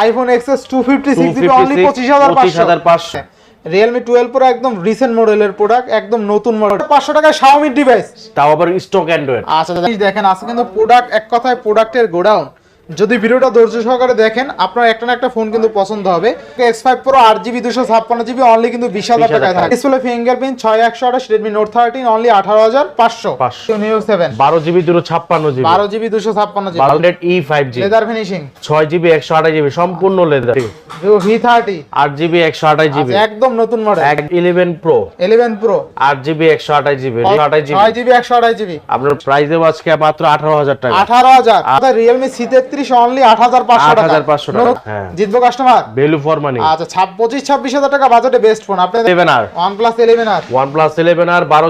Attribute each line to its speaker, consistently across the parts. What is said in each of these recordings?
Speaker 1: IPhone XS two fifty six GB only
Speaker 2: 256,
Speaker 1: পঁচিশ হাজার পাঁচশো।
Speaker 2: 25,500
Speaker 1: রিয়েলমি টুয়েলভ প্রো একদম রিসেন্ট মডেলের প্রোডাক্ট একদম নতুন মডেল পাঁচশো টাকায় শাওমি ডিভাইস
Speaker 2: তাও আবার স্টক অ্যান্ড্রয়েড
Speaker 1: আচ্ছা আচ্ছা, দেখেন আজকে কিন্তু প্রোডাক্ট এক কথায় প্রোডাক্টের গোডাউন। যদি ভিডিওটা ধৈর্য সহকারে দেখেন আপনার একটা না একটা ফোন কিন্তু পছন্দ হবে। এক্স ফাইভ প্রো আট জিবি দুশো ছাপ্পান্ন জিবি অনলি কিন্তু বিশ হাজার
Speaker 2: 20,000
Speaker 1: টাকায় থাকে। ডিসপ্লে ফিঙ্গারপ্রিন্ট ছয় একশো আঠাশ রেডমি নোট থার্টিন অনলি আঠারো হাজার পাঁচশো।
Speaker 2: 500
Speaker 1: নিউ সেভেন
Speaker 2: বারো জিবি দুটো ছাপ্পান্ন জিবি
Speaker 1: বারো জিবি দুশো ছাপ্পান্ন GB
Speaker 2: hundred E five G
Speaker 1: leather finishing
Speaker 2: ছয় জিবি একশো আঠাশ জিবি সম্পূর্ণ লেদার
Speaker 1: ভিভো ভি থার্টি
Speaker 2: আট জিবি একশো আঠাশ জিবি
Speaker 1: একদম নতুন model
Speaker 2: eleven pro
Speaker 1: eleven pro
Speaker 2: আট জিবি একশো আঠাশ জিবি আঠাশ জিবি
Speaker 1: ছয় জিবি একশো আঠাশ জিবি
Speaker 2: আপনার প্রাইস দেবো আজকে মাত্র আঠারো হাজার টাকা।
Speaker 1: আঠারো হাজার। রিয়েলমি সি তেত্রিশ অনলি আট হাজার পাঁচশো টাকা।
Speaker 2: 8,500 টাকা, হ্যাঁ।
Speaker 1: জিতবো কাস্টমার
Speaker 2: ভ্যালু ফর মানি
Speaker 1: আচ্ছা ছাব পঁচিশ ছাব্বিশ হাজার টাকা বাজেটে বেস্ট ফোন আপনি
Speaker 2: seven R
Speaker 1: one plus eleven R
Speaker 2: one plus eleven R বারো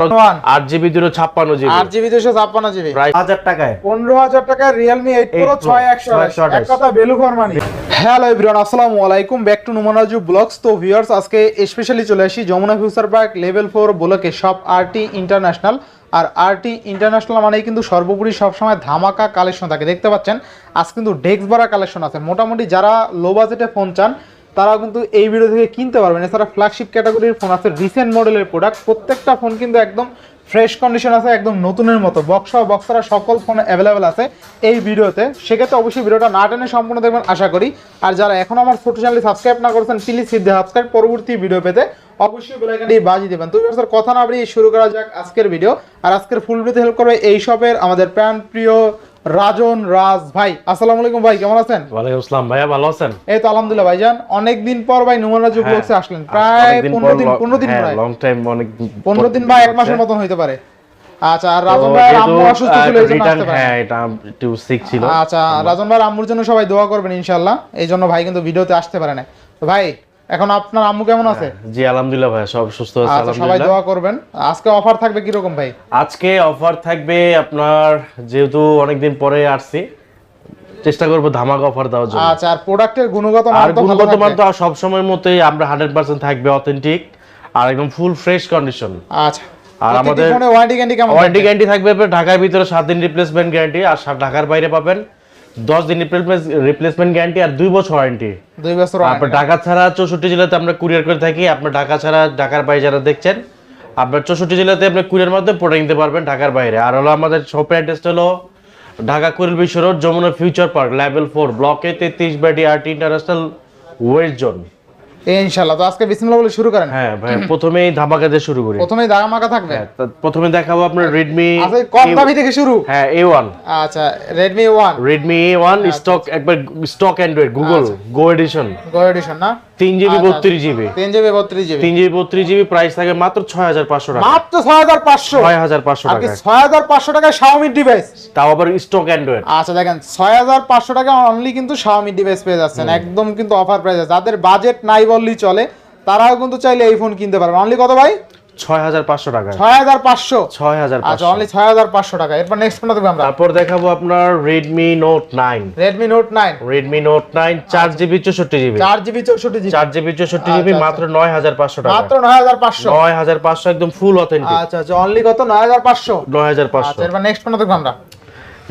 Speaker 2: আট জিবি দুটো ছাপ্পান্ন জিবি
Speaker 1: আট জিবি দুশো ছাপ্পান্ন জিবি
Speaker 2: হাজার টাকায়।
Speaker 1: পনেরো হাজার টাকা রিয়েলমি এইট প্রো ছয় একশো
Speaker 2: 628
Speaker 1: এক কথা value for money hello everyone আসসালামু আলাইকুম। ব্যাক টু নুমানাজু ব্লগস তো ভিউয়ার্স আজকে স্পেশালি চলে আসি Jamuna future park level four ব্লকে সব আরটি ইন্টারন্যাশনাল আর আরটি ইন্টারন্যাশনাল মানেই কিন্তু সর্বোপরি সবসময় ধামাকা কালেকশন থাকে। দেখতে পাচ্ছেন, আজ কিন্তু ডেস্ক ভরা কালেকশন আছে। মোটামুটি যারা লো বাজেটে ফোন চান, তারাও কিন্তু এই ভিডিও থেকে কিনতে পারবেন। এছাড়া ফ্ল্যাগশিপ ক্যাটাগরির ফোন আছে। রিসেন্ট মডেলের প্রোডাক্ট প্রত্যেকটা ফোন কিন্তু একদম ফ্রেশ কন্ডিশন আছে, একদম নতুনের মতো। বক্স বক্সারা সকল ফোন অ্যাভেলেবেল আছে এই ভিডিওতে। সেক্ষেত্রে অবশ্যই ভিডিওটা না টেনে সম্পূর্ণ দেখবেন, আশা করি। আর যারা এখন আমার ফটো চ্যানেল সাবস্ক্রাইব না করছেন প্লিজ সিদ্ধে সাবস্ক্রাইব পরবর্তী ভিডিও পেতে অবশ্যই বেলাইকানটি বাজিয়ে দেবেন। তো স্যার কথা না বাড়িয়ে শুরু করা যাক আজকের ভিডিও আর আজকের ফুল ভিডিওতে হেল্প করবে এই শপের আমাদের প্রাণ প্রিয় রাজন রাজ ভাই আসসালামু আলাইকুম ভাই কেমন আছেন?
Speaker 2: ওয়ালাইকুম আসসালাম ভাইয়া ভালো আছেন?
Speaker 1: এই তো আলহামদুলিল্লাহ ভাইজান অনেকদিন পর ভাই নুমানাজু ব্লগসে আসলেন প্রায় পনেরো দিন পনেরো দিন প্রায়।
Speaker 2: লং টাইম অনেক
Speaker 1: পনেরো দিন বা এক মাসের মতন হইতে পারে। আচ্ছা আর রাজন ভাই আম্মু অসুস্থ ছিল এই জন্য আসতে পারে
Speaker 2: হ্যাঁ এটা একটু সিক ছিল।
Speaker 1: আচ্ছা রাজন ভাই আম্মুর জন্য সবাই দোয়া করবেন ইনশাআল্লাহ এই জন্য ভাই কিন্তু ভিডিওতে আসতে পারে না। তো ভাই এখন আপনার আম্মু কেমন আছে?
Speaker 2: জি আলহামদুলিল্লাহ ভাই সব সুস্থ আছে
Speaker 1: আচ্ছা সবাই দোয়া করবেন। আজকে অফার থাকবে কীরকম ভাই?
Speaker 2: আজকে অফার থাকবে আপনার যেহেতু অনেকদিন পরে আসছি চেষ্টা করব ধামাকা অফার দেওয়ার জন্য।
Speaker 1: আচ্ছা আর প্রোডাক্টের গুণগত মান
Speaker 2: আর গুণগত মান তো সব সময়ের মতোই আমরা হান্ড্রেড পার্সেন্ট থাকবে অথেন্টিক আর একদম ফুল ফ্রেশ কন্ডিশন
Speaker 1: আচ্ছা
Speaker 2: আর আমাদের-
Speaker 1: ওয়ারেন্টি গ্যারান্টি কেমন
Speaker 2: ওয়ারেন্টি? গ্যারান্টি থাকবে ঢাকার ভিতরে সাত দিন রিপ্লেসমেন্ট গ্যারান্টি আর ঢাকার বাইরে পাবেন দশ দিন রিপ্লেসমেন্ট গ্যারান্টি আর দুই বছর ওয়ারেন্টি
Speaker 1: দুই বছর
Speaker 2: আপনার ঢাকা ছাড়া চৌষট্টি জেলাতে আমরা কুরিয়ার করে থাকি আপনার ঢাকা ছাড়া ঢাকার বাইরে যারা দেখছেন আপনার চৌষট্টি জেলাতে আপনি কুরিয়ার মাধ্যমে প্রোডাক্ট নিতে পারবেন ঢাকার বাইরে। আর হলো আমাদের শপের অ্যাড্রেসটা হলো Dhaka Kuril Bishwa road Jamuna future park level four ব্লকে তেত্রিশ buddy RT international west zone
Speaker 1: ইনশাআল্লাহ। তো আজকে বিসমিল্লাহ বলে শুরু করেন।
Speaker 2: হ্যাঁ ভাই প্রথমেই ধামাকা দিয়ে শুরু করি।
Speaker 1: প্রথমেই ধামাকা মাকা থাকবে?
Speaker 2: হ্যাঁ, প্রথমে দেখাবো আপনার রেডমি
Speaker 1: আচ্ছা কম দামি থেকে শুরু।
Speaker 2: হ্যাঁ এ ওয়ান
Speaker 1: আচ্ছা Redmi one
Speaker 2: Redmi A one stock একবার stock Android Google Go edition
Speaker 1: Go edition না?
Speaker 2: তিন জিবি
Speaker 1: আচ্ছা,
Speaker 2: বত্রিশ জিবি।
Speaker 1: তিন জিবি বত্রিশ জিবি।
Speaker 2: তিন জিবি বত্রিশ জিবি প্রাইস থাকে মাত্র ছয় হাজার পাঁচশো টাকা।
Speaker 1: মাত্র ছয় হাজার পাঁচশো?
Speaker 2: ছয় হাজার পাঁচশো টাকা
Speaker 1: ছয় হাজার পাঁচশো টাকায় শাওমি ডিভাইস
Speaker 2: তাও আবার স্টক অ্যান্ড্রয়েড
Speaker 1: আচ্ছা দেখেন ছয় হাজার পাঁচশো টাকা অনলি কিন্তু শাওমি ডিভাইস পেয়ে যাচ্ছেন। একদম কিন্তু অফার প্রাইস যাদের বাজেট নাই বললেই চলে তারাও কিন্তু চাইলে এই ফোন কিনতে পারবে অনলি কত ভাই?
Speaker 2: ছয় হাজার পাঁচশো টাকা
Speaker 1: ছয় হাজার পাঁচশো?
Speaker 2: ছয় হাজার
Speaker 1: আচ্ছা অনলি ছয় হাজার পাঁচশো টাকা। এরপর নেক্সট ফোনটা দেখব আমরা?
Speaker 2: তারপর দেখাবো আপনার Redmi note nine
Speaker 1: Redmi note nine
Speaker 2: Redmi note nine চার জিবি চৌষট্টি জিবি।
Speaker 1: চার জিবি চৌষট্টি জিবি।
Speaker 2: চার জিবি চৌষট্টি জিবি
Speaker 1: আচ্ছা,
Speaker 2: মাত্র নয় হাজার পাঁচশো টাকা।
Speaker 1: মাত্র নয় হাজার পাঁচশো।
Speaker 2: নয় হাজার পাঁচশো একদম ফুল অথেন্টিক
Speaker 1: আচ্ছা আচ্ছা অনলি কত? নয় হাজার পাঁচশো।
Speaker 2: নয় হাজার পাঁচশো।
Speaker 1: আচ্ছা এরপর নেক্সট ফোনটা দেখব আমরা?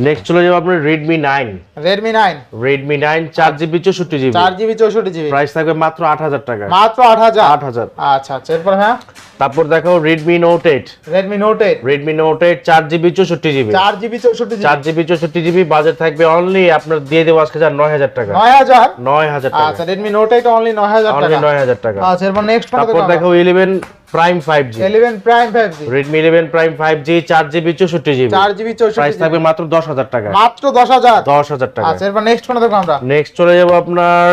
Speaker 2: নেক্সট চলে যাব আপনার Redmi nine
Speaker 1: Redmi nine
Speaker 2: Redmi nine চার জিবি চৌষট্টি জিবি।
Speaker 1: চার জিবি চৌষট্টি জিবি।
Speaker 2: প্রাইস থাকবে মাত্র আট হাজার টাকা
Speaker 1: মাত্র আট হাজার। আচ্ছা আচ্ছা এরপর হ্যাঁ?
Speaker 2: তারপর দেখো রেডমি নোট এইট চার জিবি চৌষট্টি জিবি।
Speaker 1: চার জিবি চৌষট্টি জিবি।
Speaker 2: চার জিবি চৌষট্টি জিবি বাজেট থাকবে অনলি আপনার দিয়ে দেবো আজকে যার নয় হাজার টাকা।
Speaker 1: নয় হাজার?
Speaker 2: নয় হাজার টাকা।
Speaker 1: আচ্ছা রেডমি নোট এইট অনলি নয় হাজার
Speaker 2: অনলি
Speaker 1: টাকা।
Speaker 2: নয় হাজার টাকা।
Speaker 1: আচ্ছা এরপর নেক্সট
Speaker 2: তারপর দেখো eleven prime five G
Speaker 1: eleven prime five G
Speaker 2: Redmi eleven prime five G চার জিবি চৌষট্টি জিবি।
Speaker 1: চার জিবি
Speaker 2: প্রাইস
Speaker 1: চৌষট্টি
Speaker 2: থাকবে মাত্র দশ হাজার টাকা।
Speaker 1: মাত্র দশ হাজার?
Speaker 2: দশ হাজার টাকা।
Speaker 1: আচ্ছা এরপর নেক্সট ফোন দেখো আমরা।
Speaker 2: নেক্সট চলে যাব আপনার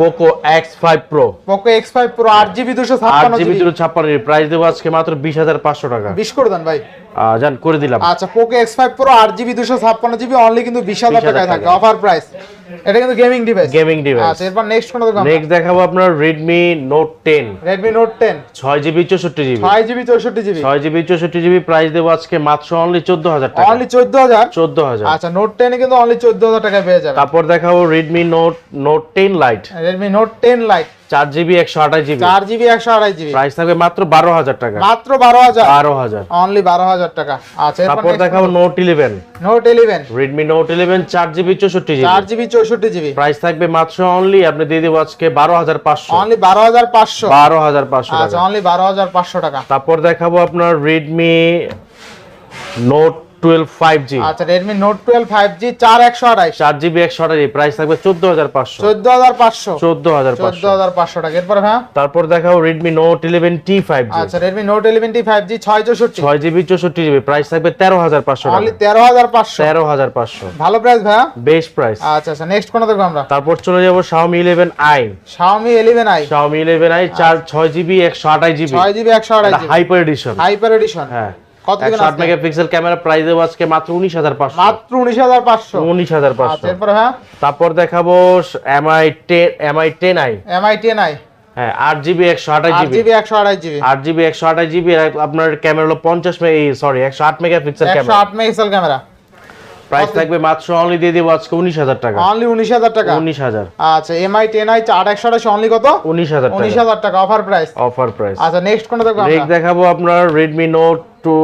Speaker 2: Poco X five pro
Speaker 1: Poco X five pro আট জিবি দুশো ছাপ্পান্ন
Speaker 2: জিবি দুশো ছাপ্পান্ন প্রাইস দেবো আজকে মাত্র বিশ হাজার পাঁচশো টাকা।
Speaker 1: বিশ করে দেন ভাই।
Speaker 2: যান করে দিলাম।
Speaker 1: আচ্ছা পোকো এক্স ফাইভ প্রো আট জিবি দুশো ছাপ্পান্ন জিবি অনলি কিন্তু বিশ হাজার
Speaker 2: 20,000
Speaker 1: টাকায়। থাকে। অফার প্রাইস এটা কিন্তু গেমিং ডিভাইস
Speaker 2: গেমিং ডিভাইস
Speaker 1: আচ্ছা এরপর নেক্সট ফোন দেখব
Speaker 2: নেক্সট দেখাবো আপনার ছয় জিবি চৌষট্টি জিবি
Speaker 1: ছয় জিবি চৌষট্টি জিবি
Speaker 2: ছয় জিবি চৌষট্টি জিবি প্রাইস দেবো আজকে মাত্র অনলি চোদ্দ হাজার টাকা।
Speaker 1: অনলি চোদ্দ হাজার?
Speaker 2: চোদ্দ হাজার।
Speaker 1: আচ্ছা নোট টেনে কিন্তু অনলি চোদ্দ হাজার টাকায় পেয়ে যাবে
Speaker 2: তারপর দেখাবো Redmi note note ten lite
Speaker 1: Redmi note ten lite
Speaker 2: চার জিবি একশো আঠাশ জিবি।
Speaker 1: চার জিবি একশো জিবি।
Speaker 2: প্রাইস থাকবে মাত্র বারো হাজার টাকা।
Speaker 1: মাত্র বারো হাজার?
Speaker 2: বারো হাজার।
Speaker 1: অনলি বারো হাজার টাকা। আচ্ছা
Speaker 2: তারপর দেখাবো note eleven
Speaker 1: note eleven
Speaker 2: Redmi note eleven চার জিবি চৌষট্টি জিবি।
Speaker 1: চার জিবি চৌষট্টি জিবি।
Speaker 2: প্রাইস থাকবে মাত্র অনলি আপনি দিয়ে দেবো আজকে বারো হাজার পাঁচশো।
Speaker 1: অনলি বারো হাজার পাঁচশো।
Speaker 2: বারো হাজার পাঁচশো
Speaker 1: আচ্ছা অনলি বারো হাজার পাঁচশো টাকা।
Speaker 2: তারপর দেখাবো আপনার Redmi note twelve five G
Speaker 1: আচ্ছা Redmi note twelve five G চার একশো
Speaker 2: চার জিবি একশো আঠাশ প্রাইস থাকবে চোদ্দ হাজার পাঁচশো।
Speaker 1: চোদ্দ হাজার পাঁচশো।
Speaker 2: চোদ্দ হাজার
Speaker 1: চোদ্দ হাজার পাঁচশো টাকা। এরপরে হ্যাঁ?
Speaker 2: তারপর দেখাবো Redmi note eleven T five G
Speaker 1: আচ্ছা Redmi note eleven T five G ছয় চৌষট্টি।
Speaker 2: ছয় জিবি চৌষট্টি জিবি প্রাইস থাকবে তেরো হাজার পাঁচশো
Speaker 1: তেরো হাজার পাঁচশো।
Speaker 2: তেরো হাজার পাঁচশো।
Speaker 1: ভালো প্রাইস ভাইয়া?
Speaker 2: বেস্ট প্রাইস
Speaker 1: আচ্ছা আচ্ছা নেক্সট কোন দেখব আমরা?
Speaker 2: তারপর চলে যাব Xiaomi eleven I
Speaker 1: Xiaomi 11i
Speaker 2: Xiaomi eleven I চার ছয় জিবি একশো আঠাশ জিবি
Speaker 1: ছয় জিবি একশো GB
Speaker 2: hyper edition
Speaker 1: hyper edition
Speaker 2: হ্যাঁ।
Speaker 1: কত দিবেন
Speaker 2: একশো আট
Speaker 1: আজকে?
Speaker 2: মেগাপিক্সেল ক্যামেরা প্রাইস দেবো আজকে মাত্র
Speaker 1: মাত্র আচ্ছা এরপরে হ্যাঁ?
Speaker 2: তারপর দেখাবো এমআই এমআই
Speaker 1: এমআই
Speaker 2: হ্যাঁ আপনার ক্যামেরা হলো পঞ্চাশ সরি একশো আট মেগাপিক্সেল
Speaker 1: একশো
Speaker 2: ক্যামেরা
Speaker 1: মেগাপিক্সেল ক্যামেরা।
Speaker 2: প্রাইস থাকবে মাত্র অনলি দিয়ে দেবো আজকে উনিশ হাজার টাকা।
Speaker 1: অনলি উনিশ হাজার টাকা?
Speaker 2: উনিশ হাজার।
Speaker 1: আচ্ছা এমআই টেন আই আট একশো অনলি কত?
Speaker 2: উনিশ হাজার
Speaker 1: উনিশ হাজার টাকা অফার প্রাইস
Speaker 2: অফার প্রাইস
Speaker 1: আচ্ছা নেক্সট কোনটা দেখব
Speaker 2: রেক দেখাবো আপনার Redmi note two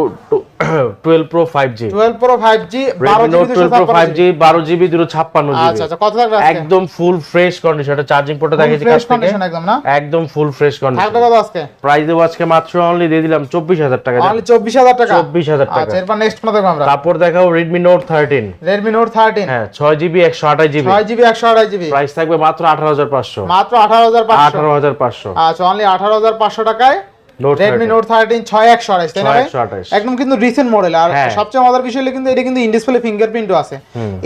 Speaker 2: twelve pro five G
Speaker 1: twelve pro five G বারো
Speaker 2: Redmi note
Speaker 1: GB
Speaker 2: twelve pro five G বারো জিবি দুটো ছাপ্পান্ন
Speaker 1: আচ্ছা আচ্ছা কত থাকবে
Speaker 2: একদম ফুল ফ্রেশ কন্ডিশন এটা চার্জিং পোর্টে দেখেছি
Speaker 1: ফ্রেশ কন্ডিশন একদম না?
Speaker 2: একদম ফুল ফ্রেশ
Speaker 1: থাকবে কত আজকে?
Speaker 2: প্রাইস দেবো আজকে মাত্র অনলি দিয়ে দিলাম চব্বিশ হাজার টাকা।
Speaker 1: অনলি চব্বিশ হাজার টাকা?
Speaker 2: চব্বিশ হাজার টাকা।
Speaker 1: আচ্ছা এরপর নেক্সট দেখব আমরা?
Speaker 2: তারপর দেখাবো Redmi note thirteen
Speaker 1: Redmi note thirteen
Speaker 2: হ্যাঁ ছয় জিবি একশো আঠাশ জিবি
Speaker 1: ছয় জিবি একশো আড়াই জিবি
Speaker 2: প্রাইস থাকবে মাত্র আঠারো হাজার পাঁচশো।
Speaker 1: মাত্র আঠারো হাজার পাঁচশো।
Speaker 2: আঠারো হাজার পাঁচশো।
Speaker 1: আচ্ছা অনলি আঠারো হাজার পাঁচশো টাকায়
Speaker 2: নোট
Speaker 1: রেডমি নোট থার্টিন ছয় একশো আড়াইশ তাই না ভাই?
Speaker 2: 628
Speaker 1: একদম কিন্তু রিসেন্ট মডেল আর
Speaker 2: হ্যাঁ।
Speaker 1: সবচেয়ে মজার বিষয় হলো কিন্তু এটা কিন্তু ইন ডিসপ্লে ফিঙ্গারপ্রিন্টও আছে।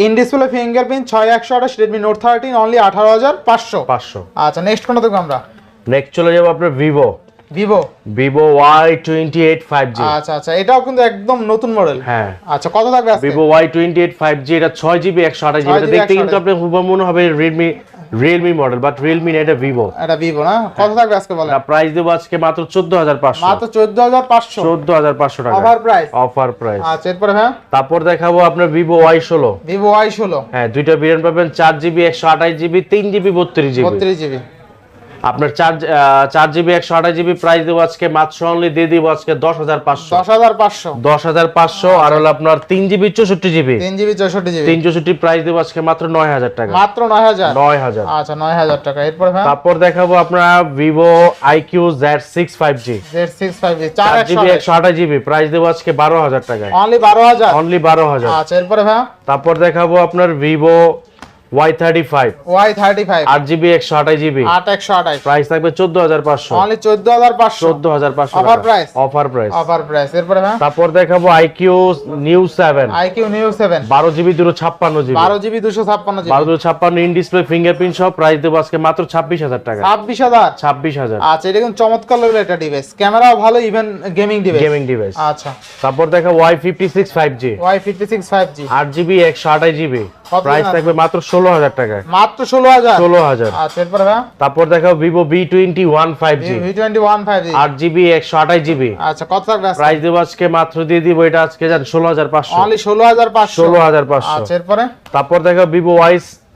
Speaker 1: ইন ডিসপ্লে ফিঙ্গারপ্রিন্ট ছয় একশো আঠাশ রেডমি নোট থার্টিন অনলি আঠারো হাজার পাঁচশো।
Speaker 2: পাঁচশো।
Speaker 1: আচ্ছা নেক্সট কোনটা দেখব আমরা?
Speaker 2: নেক্সট চলে যাব আপনার Vivo
Speaker 1: Vivo
Speaker 2: Vivo Y twenty eight five G
Speaker 1: আচ্ছা আচ্ছা এটাও কিন্তু একদম নতুন মডেল
Speaker 2: হ্যাঁ।
Speaker 1: আচ্ছা কত থাকবে
Speaker 2: Vivo Y twenty eight five G এটা ছয় জিবি একশো আঠাশ জিবি দেখতে কিন্তু আপনার মনে হবে Redmi Realme model but Realme না এটা ভিভো
Speaker 1: এটা ভিভো না? কত থাকবে আজকে বলেন?
Speaker 2: প্রাইস দেবো আজকে মাত্র 14500
Speaker 1: মাত্র
Speaker 2: 14500 14500 টাকা।
Speaker 1: অফার প্রাইস
Speaker 2: অফার প্রাইস
Speaker 1: আচ্ছা এরপরে হ্যাঁ
Speaker 2: তারপর দেখাবো আপনার ভিভো Y16
Speaker 1: ভিভো Y16
Speaker 2: হ্যাঁ দুইটা ভেরিয়েন্ট পাবেন 4GB 128GB 3GB
Speaker 1: 32GB 32GB
Speaker 2: আপনার চার চার জিবি একশো আঠাশ জিবি প্রাইস দেবো আজকে মাত্র অনলি দিয়ে দিব আজকে দশ হাজার পাঁচশো।
Speaker 1: দশ হাজার পাঁচশো।
Speaker 2: দশ হাজার পাঁচশো আর হলো আপনার তিন জিবি চৌষট্টি জিবি
Speaker 1: তিন জিবি চৌষট্টি জিবি
Speaker 2: তিন চৌষট্টি প্রাইস দেবো আজকে মাত্র নয় হাজার টাকা।
Speaker 1: মাত্র নয় হাজার?
Speaker 2: নয় হাজার।
Speaker 1: আচ্ছা নয় হাজার টাকা। এরপর হ্যাঁ?
Speaker 2: তারপর দেখাবো আপনার Vivo iQOO Z six five G
Speaker 1: Z six five চার
Speaker 2: চার জিবি একশো আঠাশ। জিবি প্রাইস দেবো আজকে বারো হাজার টাকা
Speaker 1: অনলি বারো হাজার?
Speaker 2: অনলি বারো হাজার।
Speaker 1: আচ্ছা এরপরে হ্যাঁ?
Speaker 2: তারপর দেখাবো আপনার Vivo Y35 Y35
Speaker 1: RGB 128GB 8128
Speaker 2: price থাকবে 14500
Speaker 1: only
Speaker 2: 14500 14500
Speaker 1: offer price
Speaker 2: offer price
Speaker 1: offer price এরপরে
Speaker 2: তারপর দেখাবো IQ New
Speaker 1: 7 IQ New 7 12GB
Speaker 2: 256GB 12GB 256GB in display fingerprint সহ প্রাইস দেব আজকে মাত্র 26000 টাকা। 26000 26000
Speaker 1: আচ্ছা এটা কিন্তু চমৎকার লেভেলের একটা ডিভাইস ক্যামেরা ভালো even gaming device
Speaker 2: gaming device
Speaker 1: আচ্ছা।
Speaker 2: তারপর দেখা Y56 5G Y56 5G 8GB
Speaker 1: 128GB
Speaker 2: price থাকবে মাত্র 16000 টাকায়।
Speaker 1: মাত্র
Speaker 2: 16000 16000
Speaker 1: আচ্ছা এরপর হ্যাঁ
Speaker 2: তারপর
Speaker 1: দেখাও Vivo V21
Speaker 2: 5G V21 5G 8GB 128GB
Speaker 1: আচ্ছা কত থাকবে
Speaker 2: প্রাইস দেব আজকে মাত্র দিয়ে দিব এটা আজকে জান 16500
Speaker 1: অনলি
Speaker 2: 16500 16500
Speaker 1: আচ্ছা এরপর?
Speaker 2: তারপর
Speaker 1: দেখাও Vivo Y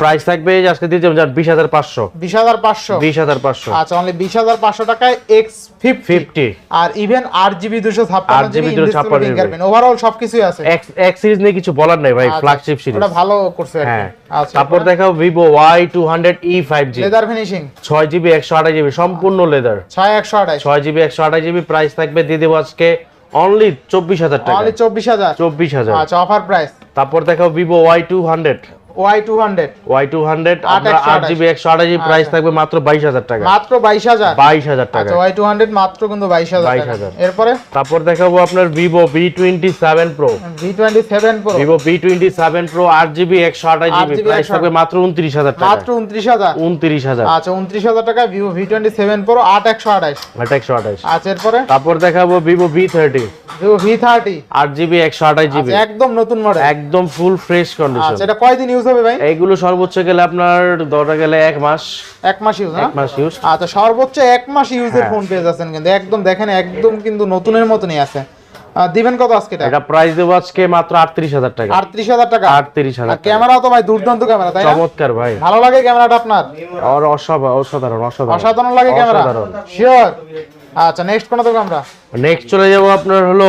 Speaker 2: প্রাইস থাকবে আজকে দিয়ে যাবেন বিশ হাজার পাঁচশো।
Speaker 1: বিশ হাজার পাঁচশো।
Speaker 2: বিশ হাজার পাঁচশো।
Speaker 1: আচ্ছা অনলি বিশ হাজার পাঁচশো টাকায় এক্স ফিফটি আর ইভেন আট জিবি দুশো ছাপ্পান্ন
Speaker 2: 8GB
Speaker 1: জিবি
Speaker 2: 256
Speaker 1: ফিঙ্গারপ্রিন্ট ওভারঅল সবকিছুই আছে।
Speaker 2: এক্স সিরিজ নিয়ে কিছু বলার নেই ভাই
Speaker 1: আচ্ছা,
Speaker 2: ফ্ল্যাগশিপ সিরিজ
Speaker 1: ওটা ভালো করছে
Speaker 2: হ্যাঁ।
Speaker 1: আচ্ছা
Speaker 2: তারপর দেখাবো Vivo Y two hundred E five G
Speaker 1: leather finishing
Speaker 2: ছয় জিবি একশো আঠাশ জিবি সম্পূর্ণ লেদার
Speaker 1: ছয় একশো আঠাইশ
Speaker 2: ছয় জিবি একশো আঠাশ জিবি প্রাইস থাকবে দিয়ে দেবো আজকে অনলি চব্বিশ হাজার টাকা।
Speaker 1: অনলি চব্বিশ হাজার।
Speaker 2: চব্বিশ হাজার।
Speaker 1: আচ্ছা অফার প্রাইস
Speaker 2: তারপর দেখাবো Vivo Y two hundred
Speaker 1: Y two hundred
Speaker 2: Y two hundred
Speaker 1: আট
Speaker 2: আপনার প্রাইস থাকবে মাত্র হাজার টাকা।
Speaker 1: মাত্র বাইশ হাজার?
Speaker 2: টাকা।
Speaker 1: আচ্ছা ওয়াই টু হান্ড্রেড মাত্র কিন্তু বাইশ হাজার
Speaker 2: 22,000
Speaker 1: এরপরে?
Speaker 2: তারপর দেখাবো আপনার আঠাশ জিবি প্রাইস থাকবে মাত্র উনত্রিশ হাজার টাকা।
Speaker 1: মাত্র আচ্ছা উনত্রিশ হাজার টাকা Vivo V twenty seven pro আট একশো আঠাশ।
Speaker 2: এটা একশো আঠাশ।
Speaker 1: আচ্ছা এরপরে?
Speaker 2: তারপর দেখাবো Vivo V thirty
Speaker 1: Vivo V thirty
Speaker 2: আট জিবি একশো আঠাশ জিবি।
Speaker 1: একদম নতুন মডেল
Speaker 2: একদম ফুল ফ্রেশ কন্ডিশন
Speaker 1: আচ্ছা এটা কয়দিন ইউজ হবে ভাই?
Speaker 2: এইগুলো সর্বোচ্চ গেলে আপনার ধরা গেলে এক মাস।
Speaker 1: এক মাস ইউজ
Speaker 2: এক মাস ইউজ
Speaker 1: আচ্ছা সর্বোচ্চ এক মাস ইউজের
Speaker 2: হ্যাঁ।
Speaker 1: ফোন পেয়ে যাচ্ছেন কিন্তু। একদম দেখেন একদম কিন্তু নতুনের মতনই আছে। দিবেন কত আজকে এটা?
Speaker 2: প্রাইস দেবো আজকে মাত্র আটত্রিশ হাজার টাকা।
Speaker 1: আটত্রিশ হাজার টাকা?
Speaker 2: আটত্রিশ হাজার
Speaker 1: আর ক্যামেরা তো ভাই দুর্দান্ত ক্যামেরা তাই না?
Speaker 2: চমৎকার ভাই।
Speaker 1: ভালো লাগে ক্যামেরাটা আপনার?
Speaker 2: আর অসাধারণ অসাধারণ। অসাধারণ
Speaker 1: লাগে ক্যামেরা। শিওর আচ্ছা নেক্সট কোন দেবো আমরা?
Speaker 2: নেক্সট চলে যাব আপনার হলো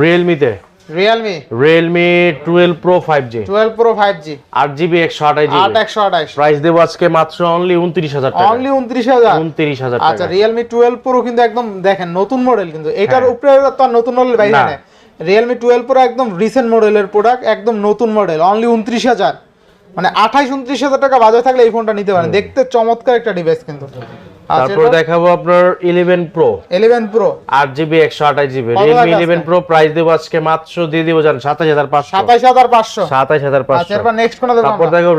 Speaker 2: রিয়েলমিতে
Speaker 1: রিয়েলমি
Speaker 2: প্রো ফাইভ জি আট জিবি একশো আঠাশ
Speaker 1: আট
Speaker 2: জিবি
Speaker 1: একশো আঠাশ।
Speaker 2: প্রাইস দেবো আজকে মাত্র অনলি উনত্রিশ হাজার টাকা।
Speaker 1: অনলি উনত্রিশ হাজার?
Speaker 2: উনত্রিশ হাজার
Speaker 1: আচ্ছা
Speaker 2: টাকা
Speaker 1: রিয়েলমি টুয়েলভ প্রো কিন্তু একদম দেখেন নতুন মডেল কিন্তু। এটার
Speaker 2: হ্যাঁ।
Speaker 1: উপরে তো নতুন মডেল বাইরে
Speaker 2: না।
Speaker 1: নেই। রিয়েলমি টুয়েলভ একদম রিসেন্ট মডেলের প্রোডাক্ট একদম নতুন মডেল অনলি উনত্রিশ হাজার। মানে আঠাইশ উনত্রিশ হাজার টাকা বাজার থাকলে এই ফোনটা নিতে পারেন। দেখতে চমৎকার একটা ডিভাইস কিন্তু।
Speaker 2: তারপর দেখাবো আপনার ইলেভেন প্রো
Speaker 1: ইলেভেন প্রো
Speaker 2: আট জিবি একশো আঠাশ জিবি
Speaker 1: কত
Speaker 2: রিয়েলমি
Speaker 1: টাকা
Speaker 2: ইলেভেন
Speaker 1: আজকে?
Speaker 2: প্রো প্রাইস দেবো আজকে মাত্র দিয়ে দিব জান সাতাশ হাজার পাঁচশো।
Speaker 1: সাতাইশ হাজার পাঁচশো।
Speaker 2: সাতাশ হাজার
Speaker 1: আচ্ছা
Speaker 2: পাঁচশো
Speaker 1: এরপর নেক্সট কোন দেবো
Speaker 2: তারপর দেখো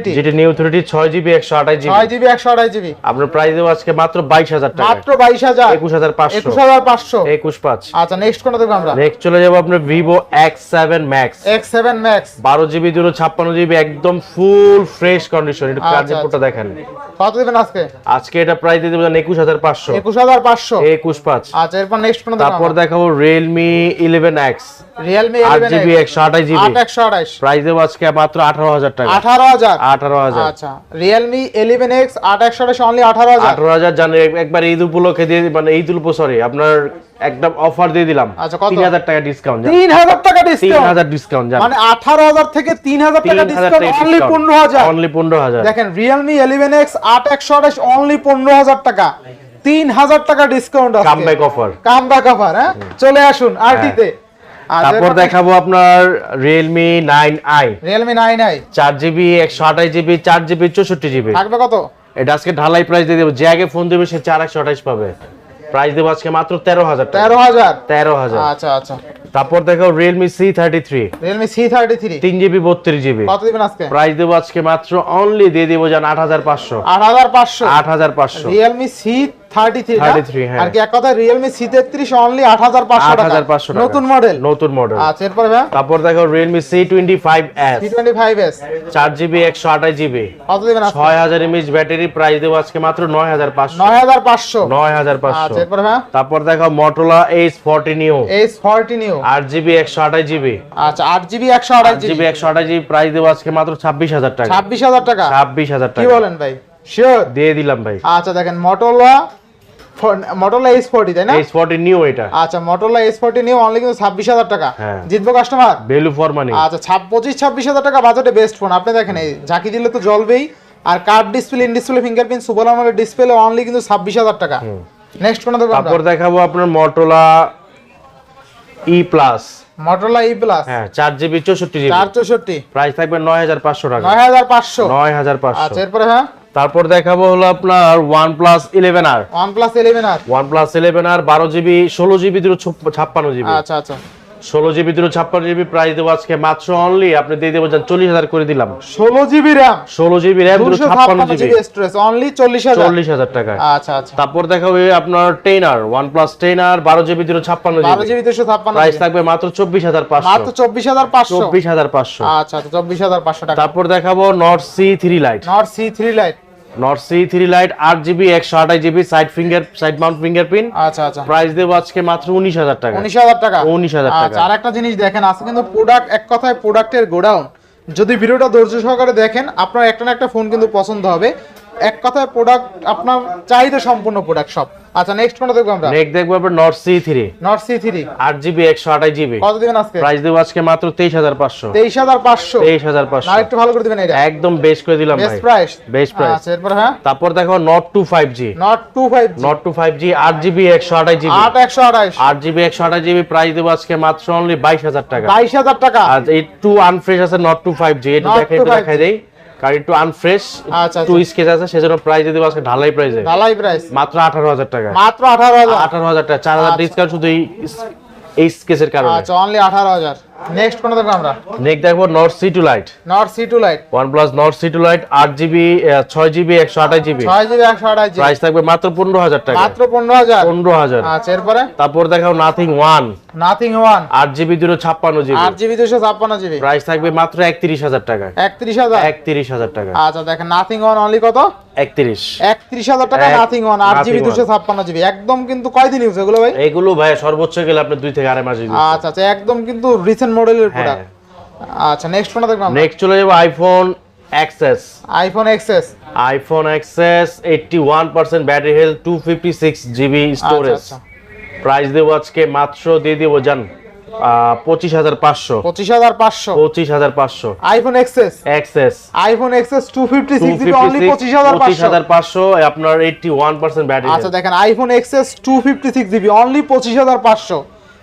Speaker 2: T
Speaker 1: GT new three T
Speaker 2: ছয় জিবি একশো আঠাশ জিবি
Speaker 1: ছয় জিবি একশো আঠাশ জিবি
Speaker 2: আপনার প্রাইস দেবো আজকে মাত্র বাইশ হাজার টাকা
Speaker 1: মাত্র বাইশ হাজার।
Speaker 2: একুশ হাজার পাঁচশো।
Speaker 1: একুশ হাজার পাঁচশো।
Speaker 2: একুশ পাঁচ।
Speaker 1: আচ্ছা নেক্সট কোন দেবো আমরা?
Speaker 2: নেক্সট চলে যাব আপনার সেভেন ম্যাক্স বারো জিবি দুটো ছাপ্পান্ন জিবি একদম ফুল ফ্রেশ কন্ডিশন একটু
Speaker 1: আচ্ছা,
Speaker 2: কার্যের
Speaker 1: আচ্ছা।
Speaker 2: দেখেন।
Speaker 1: কত দিবেন আজকে?
Speaker 2: আজকে এটা প্রাইস দিয়ে দিবেন
Speaker 1: 21500
Speaker 2: 21500 215
Speaker 1: আচ্ছা এরপর নেক্সট কোন
Speaker 2: তারপর দেখাবো eleven x Realme
Speaker 1: 8GB 128GB 8128
Speaker 2: price টাকা।
Speaker 1: আচ্ছা
Speaker 2: Realme 11X একবার মানে
Speaker 1: অনলি Realme 11X 15000 টাকা। তিন হাজার টাকা ডিসকাউন্ট আছে
Speaker 2: কামব্যাক অফার
Speaker 1: কামব্যাক অফার হ্যাঁ? চলে আসুন আরটিতে।
Speaker 2: তারপর দেখাবো আপনার জিবি একশো আঠাশ জিবি চার জিবি চৌষট্টি জিবি
Speaker 1: থাকবে কত?
Speaker 2: এটা আজকে ঢালাই প্রাইস দিয়ে দেবো। যে আগে ফোন দেবে সে চার একশো আঠাশ পাবে। প্রাইস দেবো আজকে মাত্র তেরো হাজার টাকা।
Speaker 1: তেরো হাজার?
Speaker 2: তেরো হাজার।
Speaker 1: আচ্ছা আচ্ছা।
Speaker 2: তারপর দেখো Realme C thirty three
Speaker 1: Realme C thirty three
Speaker 2: তিন জিবি বত্রিশ জিবি
Speaker 1: কত দিবেন আজকে?
Speaker 2: প্রাইস দেবো আজকে মাত্র অনলি দিয়ে দেবো জান আট হাজার পাঁচশো।
Speaker 1: আট হাজার পাঁচশো
Speaker 2: আট হাজার পাঁচশো
Speaker 1: রিয়েলমি সি থার্টি থ্রি
Speaker 2: 33 হ্যাঁ।
Speaker 1: আর কি এক কথা অনলি আট হাজার পাঁচশো
Speaker 2: আট
Speaker 1: টাকা
Speaker 2: হাজার পাঁচশো
Speaker 1: নতুন মডেল
Speaker 2: নতুন মডেল
Speaker 1: আচ্ছা এরপরে ভাই?
Speaker 2: তারপর দেখো জিবি একশো জিবি
Speaker 1: কত দিবেন
Speaker 2: ব্যাটারি প্রাইস দেবো আজকে মাত্র
Speaker 1: আচ্ছা এরপরে ভাই?
Speaker 2: তারপর দেখো নিউ
Speaker 1: নিউ
Speaker 2: জিবি একশো জিবি
Speaker 1: আচ্ছা জিবি একশো
Speaker 2: জিবি
Speaker 1: জিবি
Speaker 2: একশো জিবি প্রাইস দেবো আজকে ছাব্বিশ হাজার টাকা।
Speaker 1: ছাব্বিশ হাজার টাকা?
Speaker 2: ছাব্বিশ হাজার
Speaker 1: কি বলেন ভাই? শিওর
Speaker 2: দিয়ে দিলাম ভাই।
Speaker 1: আচ্ছা দেখেন মটোলা এইচ ফোর্টি তাই না?
Speaker 2: এইচ ফোরটি নিউ এটা।
Speaker 1: আচ্ছা এইচ ফোর্টি নিউ অনলি কিন্তু ছাব্বিশ হাজার টাকা।
Speaker 2: হ্যাঁ।
Speaker 1: জিতবো কাস্টমার
Speaker 2: ভ্যালু ফর মানি
Speaker 1: আচ্ছা ছাব পঁচিশ ছাব্বিশ হাজার টাকা বাজেটে বেস্ট ফোন আপনি দেখেন এই ঝাঁকি দিলে তো জ্বলবেই। আর card display in display fingerprint super আমলের ডিসপ্লে অনলি কিন্তু ছাব্বিশ হাজার টাকা। নেক্সট কোন দেবো
Speaker 2: তারপর দেখাবো আপনার মোটোলা ই প্লাস
Speaker 1: মটোলা ই প্লাস
Speaker 2: হ্যাঁ চার জিবি চৌষট্টি জিবি
Speaker 1: চার চৌষট্টি।
Speaker 2: প্রাইস থাকবে নয় হাজার পাঁচশো টাকা।
Speaker 1: নয় হাজার পাঁচশো।
Speaker 2: নয় হাজার পাঁচশো।
Speaker 1: আচ্ছা এরপরে হ্যাঁ?
Speaker 2: তারপর দেখাবো হলো আপনার one plus eleven R
Speaker 1: one plus eleven R
Speaker 2: one plus eleven R বারো জিবি ষোলো জিবি দুটো ছাপ্পান্ন জিবি
Speaker 1: আচ্ছা আচ্ছা।
Speaker 2: ষোলো জিবি দুটো ছাপ্পান্ন জিবি প্রাইস দেবো আজকে মাত্র অনলি আপনি দিয়ে দেবো চল্লিশ হাজার করে দিলাম।
Speaker 1: ষোলো জিবি র্যাম
Speaker 2: ষোলো জিবি র্যাম
Speaker 1: দুশো
Speaker 2: ছাপ্পান্ন জিবি
Speaker 1: জিবি। স্টোরেজ অনলি চল্লিশ হাজার।
Speaker 2: চল্লিশ হাজার টাকা
Speaker 1: আচ্ছা আচ্ছা।
Speaker 2: তারপর দেখাবো আপনার ten R one plus ten R বারো জিবি দুটো ছাপ্পান্ন
Speaker 1: বারো
Speaker 2: জিবি
Speaker 1: জিবি দুশো ছাপ্পান্ন
Speaker 2: প্রাইস থাকবে মাত্র চব্বিশ হাজার
Speaker 1: মাত্র চব্বিশ হাজার পাঁচশো।
Speaker 2: চব্বিশ হাজার পাঁচশো।
Speaker 1: আচ্ছা আচ্ছা চব্বিশ হাজার পাঁচশো টাকা।
Speaker 2: তারপর দেখাবো Nord C three lite
Speaker 1: Nord C three lite
Speaker 2: Nord C three lite আট জিবি একশো আঠাশ GB side finger side mount fingerprint
Speaker 1: আচ্ছা আচ্ছা।
Speaker 2: প্রাইস দেবো আজকে মাত্র উনিশ হাজার টাকা।
Speaker 1: উনিশ হাজার টাকা?
Speaker 2: উনিশ হাজার টাকা।
Speaker 1: আচ্ছা আর একটা জিনিস দেখেন আজকে কিন্তু প্রোডাক্ট এক কথায় প্রোডাক্টের গোডাউন। যদি ভিডিওটা ধৈর্য সহকারে দেখেন আপনার একটা না একটা ফোন কিন্তু পছন্দ হবে। এক কথায় প্রোডাক্ট আপনার চাহিদা সম্পূর্ণ প্রোডাক্ট সব। আচ্ছা নেক্সট কোনটা দেখব আমরা?
Speaker 2: নেক্সট দেখব আপনার Nord C three
Speaker 1: Nord C three
Speaker 2: আট জিবি একশো আঠাশ জিবি
Speaker 1: কত দিবেন আজকে?
Speaker 2: প্রাইস দেবো আজকে মাত্র তেইশ হাজার পাঁচশো।
Speaker 1: তেইশ হাজার পাঁচশো।
Speaker 2: তেইশ হাজার পাঁচশো।
Speaker 1: আর একটু ভালো করে দিবেন এটা
Speaker 2: একদম বেশ করে দিলাম
Speaker 1: বেস্ট প্রাইস
Speaker 2: বেস্ট প্রাইস
Speaker 1: আচ্ছা এরপর হ্যাঁ?
Speaker 2: তারপর দেখো Nord two five G
Speaker 1: Nord two five
Speaker 2: Nord two five G আট জিবি একশো আঠাশ জিবি
Speaker 1: আট একশো আঠাইশ
Speaker 2: আট জিবি একশো আঠাশ জিবি প্রাইস দেবো আজকে মাত্র অনলি বাইশ হাজার টাকা।
Speaker 1: বাইশ হাজার টাকা।
Speaker 2: আর এই টু আনফ্রেশ আছে নট টু ফাইভ জি এটা দেখাই
Speaker 1: to
Speaker 2: একটু
Speaker 1: 5G
Speaker 2: দেখাই দেই। কারণ একটু আনফ্রেশ টু স্কেচ আছে সেজন্য প্রাইস দেবো আজকে ঢালাই প্রাইসে
Speaker 1: ঢালাই প্রাইস
Speaker 2: মাত্র আঠারো হাজার টাকা।
Speaker 1: মাত্র আঠারো হাজার।
Speaker 2: আঠারো হাজার টাকা চার হাজার
Speaker 1: আচ্ছা।
Speaker 2: ডিসকাউন্ট শুধু এই স্কেচের কারণে।
Speaker 1: আচ্ছা অনলি আঠারো হাজার। নেক্সট কোনটা দেখব আমরা?
Speaker 2: নেক্সট দেখব Nord C two lite
Speaker 1: Nord C two lite
Speaker 2: one plus Nord C two lite আট জিবি ছয় জিবি একশো আঠাশ জিবি
Speaker 1: ছয় জিবি একশো আঠাশ জিবি
Speaker 2: প্রাইস থাকবে মাত্র পনেরো হাজার টাকা।
Speaker 1: মাত্র পনেরো হাজার।
Speaker 2: পনেরো হাজার।
Speaker 1: আচ্ছা এরপরে?
Speaker 2: তারপর দেখাও নাথিং ওয়ান
Speaker 1: নাথিং ওয়ান
Speaker 2: আট জিবি দুটো ছাপ্পান্ন জিবি।
Speaker 1: আট জিবি দুশো ছাপ্পান্ন জিবি।
Speaker 2: প্রাইস থাকবে মাত্র একত্রিশ হাজার টাকা
Speaker 1: একত্রিশ হাজার?
Speaker 2: একত্রিশ হাজার টাকা
Speaker 1: আচ্ছা দেখেন নাথিং ওয়ান অনলি কত?
Speaker 2: একত্রিশ।
Speaker 1: একত্রিশ হাজার টাকা নাথিং ওয়ান আট জিবি দুশো। ছাপ্পান্ন জিবি। একদম কিন্তু কয়দিন ইউজ এগুলো ভাই?
Speaker 2: এগুলো ভাই সর্বোচ্চ গেলে আপনি দুই থেকে আড়াই মাস
Speaker 1: আচ্ছা আচ্ছা একদম কিন্তু রিসেন্ট মডেলের। প্রোডাক্ট আচ্ছা নেক্সট কোনটা দেখব
Speaker 2: নেক্সট চলে যাব iPhone XS
Speaker 1: iPhone XS
Speaker 2: iPhone XS eighty one percent battery health two fifty six GB storage
Speaker 1: আচ্ছা।
Speaker 2: প্রাইস দেবো আজকে মাত্র দিয়ে দেবো জান পঁচিশ হাজার পাঁচশো।
Speaker 1: পঁচিশ হাজার পাঁচশো।
Speaker 2: পঁচিশ হাজার পাঁচশো।
Speaker 1: IPhone XS
Speaker 2: XS
Speaker 1: iPhone XS two fifty six পঁচিশ হাজার
Speaker 2: পঁচিশ? হাজার পাঁচশো আপনার এইটটি ওয়ান পার্সেন্ট ব্যাটারি
Speaker 1: আচ্ছা দেখেন iPhone XS two fifty six GB only পঁচিশ হাজার পাঁচশো।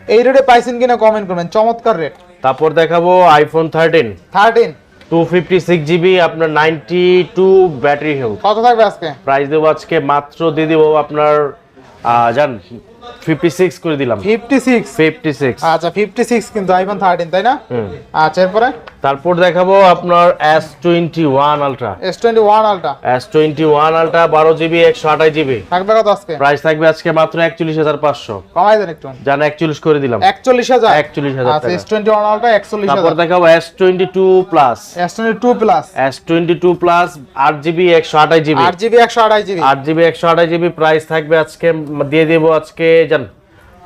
Speaker 1: এই রেটে পাইছেন কিনা কমেন্ট করবেন চমৎকার রেট
Speaker 2: তারপর দেখাবো iPhone thirteen
Speaker 1: thirteen
Speaker 2: two fifty six GB আপনার নাইনটি টু ব্যাটারি হেলথ
Speaker 1: কত থাকবে আজকে?
Speaker 2: প্রাইস দেবো আজকে মাত্র দিয়ে দেবো আপনার জান ফিফটি সিক্স করে দিলাম।
Speaker 1: ফিফটি সিক্স
Speaker 2: ফিফটি সিক্স
Speaker 1: আচ্ছা ফিফটি সিক্স কিন্তু আইফোন থার্টিন তাই না? আচ্ছা এরপরে?
Speaker 2: তারপর দেখাবো আপনার S twenty one ultra
Speaker 1: S twenty one ultra
Speaker 2: S twenty one ultra বারো জিবি একশো আঠাশ জিবি
Speaker 1: থাকবে কত আজকে?
Speaker 2: প্রাইস থাকবে আজকে মাত্র একচল্লিশ হাজার পাঁচশো।
Speaker 1: কমাই দেন একটু।
Speaker 2: জান একচল্লিশ করে দিলাম।
Speaker 1: একচল্লিশ হাজার?
Speaker 2: 41,000
Speaker 1: আচ্ছা
Speaker 2: টাকা।
Speaker 1: এস টোয়েন্টি ওয়ান আলটা একচল্লিশ
Speaker 2: তারপর দেখাবো S twenty two plus
Speaker 1: S twenty two plus
Speaker 2: S twenty two plus আট জিবি একশো আঠাশ জিবি
Speaker 1: আট জিবি একশো আড়াই জিবি
Speaker 2: আট জিবি একশো আঠাশ জিবি প্রাইস থাকবে আজকে দিয়ে দেবো আজকে জান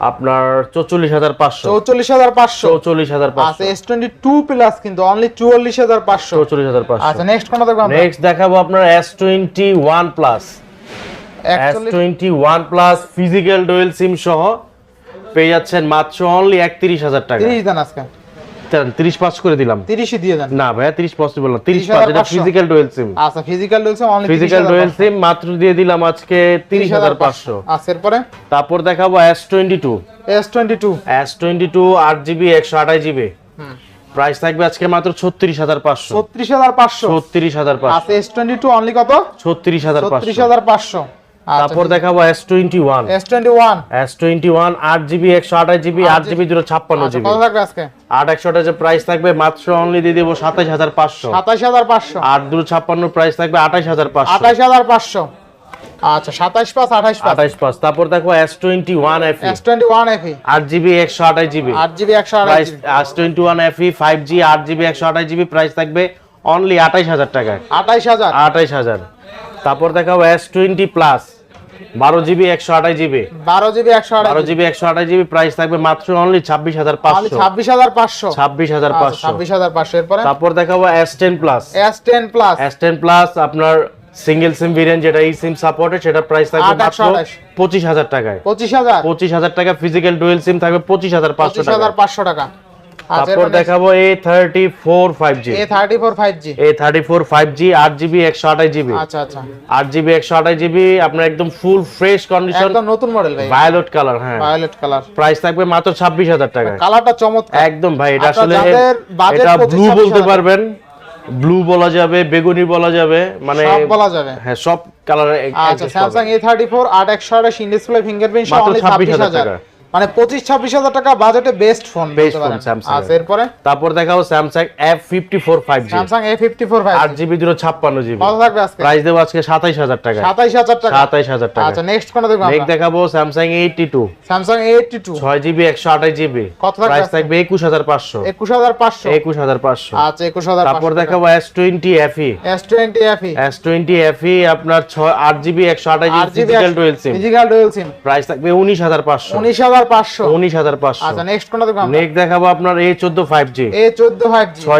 Speaker 2: আপনার চৌচল্লিশ হাজার পাঁচশো।
Speaker 1: চৌচল্লিশ হাজার পাঁচশো।
Speaker 2: চৌচল্লিশ হাজার
Speaker 1: আচ্ছা
Speaker 2: পাঁচশো।
Speaker 1: এস টোয়েন্টি টু প্লাস কিন্তু অনলি চুয়াল্লিশ হাজার পাঁচশো।
Speaker 2: চৌচল্লিশ হাজার পাঁচশো।
Speaker 1: আচ্ছা নেক্সট কোনটা দেখব
Speaker 2: নেক্সট দেখাবো আপনার S twenty one plus S twenty one plus physical dual SIM সহ পেয়ে যাচ্ছেন মাত্র অনলি একত্রিশ হাজার টাকা।
Speaker 1: তিরিশ দেন আজকে।
Speaker 2: তিরিশ পাস করে দিলাম।
Speaker 1: তিরিশই দিয়ে দেন।
Speaker 2: না ভাইয়া তিরিশ পসিবল না তিরিশ
Speaker 1: 30,500
Speaker 2: পাস এটা ফিজিক্যাল ডুয়েল সিম
Speaker 1: আচ্ছা ফিজিক্যাল রয়েছে অনলি
Speaker 2: ফিজিক্যাল ডুয়েল সিম মাত্র দিয়ে দিলাম আজকে তিরিশ হাজার পাঁচশো।
Speaker 1: আচ্ছা এরপরে?
Speaker 2: তারপর দেখাবো S twenty two
Speaker 1: S twenty two
Speaker 2: S twenty two আট জিবি একশো আঠাশ জিবি প্রাইস থাকবে আজকে মাত্র ছত্রিশ হাজার পাঁচশো।
Speaker 1: ছত্রিশ হাজার পাঁচশো।
Speaker 2: ছত্রিশ হাজার পাঁচশো।
Speaker 1: এস টোয়েন্টি টু অনলি কত?
Speaker 2: ছত্রিশ হাজার
Speaker 1: ছত্রিশ হাজার পাঁচশো।
Speaker 2: তারপর দেখাবো S twenty one
Speaker 1: S twenty one
Speaker 2: S twenty one আট জিবি একশো আঠাশ জিবি আট জিবি। দুটো ছাপ্পান্ন জিবি।
Speaker 1: কত থাকবে আজকে?
Speaker 2: আট একশো আঠাশের প্রাইস থাকবে মাত্র অনলি দিয়ে দেবো সাতাশ হাজার পাঁচশো।
Speaker 1: সাতাশ হাজার
Speaker 2: দুটো ছাপ্পান্ন প্রাইস থাকবে আঠাশ হাজার পাঁচশো।
Speaker 1: আঠাশ হাজার পাঁচশো। আচ্ছা সাতাশ পাঁচ আঠাশ পাঁচ।
Speaker 2: আঠাশ পাঁচ তারপর দেখো S twenty one F
Speaker 1: S twenty one FE
Speaker 2: আট জিবি একশো আঠাশ জিবি।
Speaker 1: আট জিবি একশো আঠাশ
Speaker 2: price S twenty one F five G আট জিবি একশো আঠাশ জিবি প্রাইস থাকবে অনলি আঠাইশ হাজার টাকায়।
Speaker 1: আঠাইশ হাজার।
Speaker 2: আঠাইশ হাজার। তারপর দেখাবো এস টোয়েন্টি প্লাস বারো জিবি একশো আঠাশ জিবি
Speaker 1: বারো জিবি একশো
Speaker 2: বারো জিবি একশো আঠাশ জিবি প্রাইস থাকবে মাত্র অনলি ছাব্বিশ হাজার পাঁচশো।
Speaker 1: ছাব্বিশ হাজার পাঁচশো।
Speaker 2: ছাব্বিশ হাজার
Speaker 1: আচ্ছা,
Speaker 2: পাঁচশো
Speaker 1: ছাব্বিশ হাজার পাঁচশো। এরপরে?
Speaker 2: তারপর দেখাবো S ten plus
Speaker 1: S ten plus
Speaker 2: S ten plus আপনার সিঙ্গেল সিম ভেরিয়েন্ট যেটা এই সিম সাপোর্টেড সেটা প্রাইস থাকবে মাত্র পঁচিশ হাজার টাকায়।
Speaker 1: পঁচিশ হাজার?
Speaker 2: পঁচিশ হাজার টাকা ফিজিক্যাল ডুয়েল সিম থাকবে পঁচিশ হাজার পাঁচশো
Speaker 1: পঁচিশ
Speaker 2: টাকা।
Speaker 1: টাকা আচ্ছা
Speaker 2: তারপর দেখাবো thirty four five G
Speaker 1: A thirty four five G
Speaker 2: A thirty four five G আট জিবি একশো আঠাশ জিবি
Speaker 1: আচ্ছা আচ্ছা।
Speaker 2: আট জিবি একশো আঠাশ জিবি আপনার একদম ফুল ফ্রেশ কন্ডিশন
Speaker 1: একদম নতুন মডেল ভাই।
Speaker 2: ভায়োলেট কালার হ্যাঁ।
Speaker 1: ভায়োলেট কালার
Speaker 2: প্রাইস থাকবে মাত্র ছাব্বিশ হাজার টাকা।
Speaker 1: কালারটা চমৎকার।
Speaker 2: একদম ভাই এটা
Speaker 1: আচ্ছা,
Speaker 2: আসলে এটা ব্লু বলতে পারবেন। ব্লু বলা যাবে বেগুনি বলা যাবে মানে
Speaker 1: সব বলা যাবে।
Speaker 2: হ্যাঁ সব কালার
Speaker 1: আচ্ছা স্যামসাং এ থার্টি ফোর আট একশো আঠাশ ইন ডিসপ্লে ফিঙ্গারপ্রিন্ট ছাব্বিশ
Speaker 2: 26,000
Speaker 1: হাজার।
Speaker 2: টাকা।
Speaker 1: মানে পঁচিশ ছাব্বিশ হাজার টাকা বাজেটে বেস্ট ফোন
Speaker 2: phone Samsung
Speaker 1: আচ্ছা এরপরে?
Speaker 2: তারপর দেখাবো Samsung F fifty four five
Speaker 1: Samsung A fifty four five
Speaker 2: আট জিবি দুটো ছাপ্পান্ন জিবি।
Speaker 1: কত থাকবে আজকে?
Speaker 2: প্রাইস দেবো আজকে সাতাইশ হাজার টাকা
Speaker 1: সাতাইশ হাজার টাকা?
Speaker 2: সাতাইশ হাজার টাকা
Speaker 1: আচ্ছা নেক্সট কোনটা দেখব
Speaker 2: নেক্সট দেখাবো Samsung eighty two
Speaker 1: Samsung eighty two
Speaker 2: ছয় জিবি একশো আঠাশ জিবি।
Speaker 1: কত
Speaker 2: প্রাইস থাকবে একুশ হাজার পাঁচশো।
Speaker 1: একুশ হাজার পাঁচশো।
Speaker 2: একুশ হাজার পাঁচশো।
Speaker 1: আচ্ছা একুশ হাজার
Speaker 2: তারপর দেখাবো S twenty FE
Speaker 1: S twenty FE
Speaker 2: S twenty FE আপনার ছয় আট জিবি একশো আঠাশ GB physical dual SIM
Speaker 1: physical dual SIM
Speaker 2: price থাকবে উনিশ হাজার পাঁচশো।
Speaker 1: উনিশ হাজার হাজার পাঁচশো।
Speaker 2: উনিশ হাজার পাঁচশো।
Speaker 1: আচ্ছা নেক্সট কোনটা দেখব আমরা?
Speaker 2: নেক্সট দেখাবো আপনার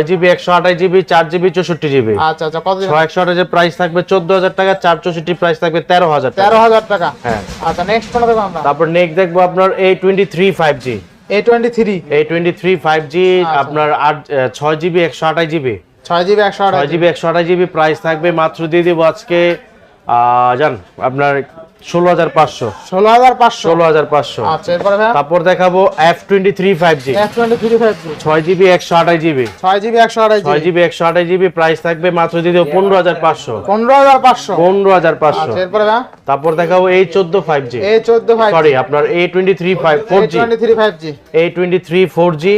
Speaker 2: জিবি জিবি জিবি জিবি
Speaker 1: আচ্ছা আচ্ছা কত
Speaker 2: প্রাইস থাকবে টাকা প্রাইস থাকবে টাকা।
Speaker 1: টাকা।
Speaker 2: হ্যাঁ।
Speaker 1: আচ্ছা নেক্সট কোনটা দেখব আমরা?
Speaker 2: তারপর নেক্সট দেখব আপনার। আপনার GB GB
Speaker 1: GB
Speaker 2: GB GB price থাকবে। মাত্র দিয়ে দিব আজকে আহ, জান আপনার ষোলো হাজার পাঁচশো।
Speaker 1: ষোলো হাজার পাঁচশো।
Speaker 2: ষোলো হাজার পাঁচশো।
Speaker 1: আচ্ছা
Speaker 2: তারপর দেখাবো F twenty three five G
Speaker 1: F twenty three five G
Speaker 2: ছয় জিবি একশো আঠাশ জিবি।
Speaker 1: ছয় জিবি একশো আঠাশ
Speaker 2: ছয়
Speaker 1: জিবি
Speaker 2: জিবি একশো আঠাশ জিবি প্রাইস থাকবে মাত্র পনেরো হাজার পাঁচশো।
Speaker 1: পনেরো হাজার পাঁচশো।
Speaker 2: পনেরো হাজার পাঁচশো।
Speaker 1: এরপরে
Speaker 2: তারপর দেখাবো এই চোদ্দ ফাইভ জি
Speaker 1: এ চোদ্দ ফাইভ
Speaker 2: সরি আপনার A twenty three five four G
Speaker 1: twenty three five G
Speaker 2: A twenty three four G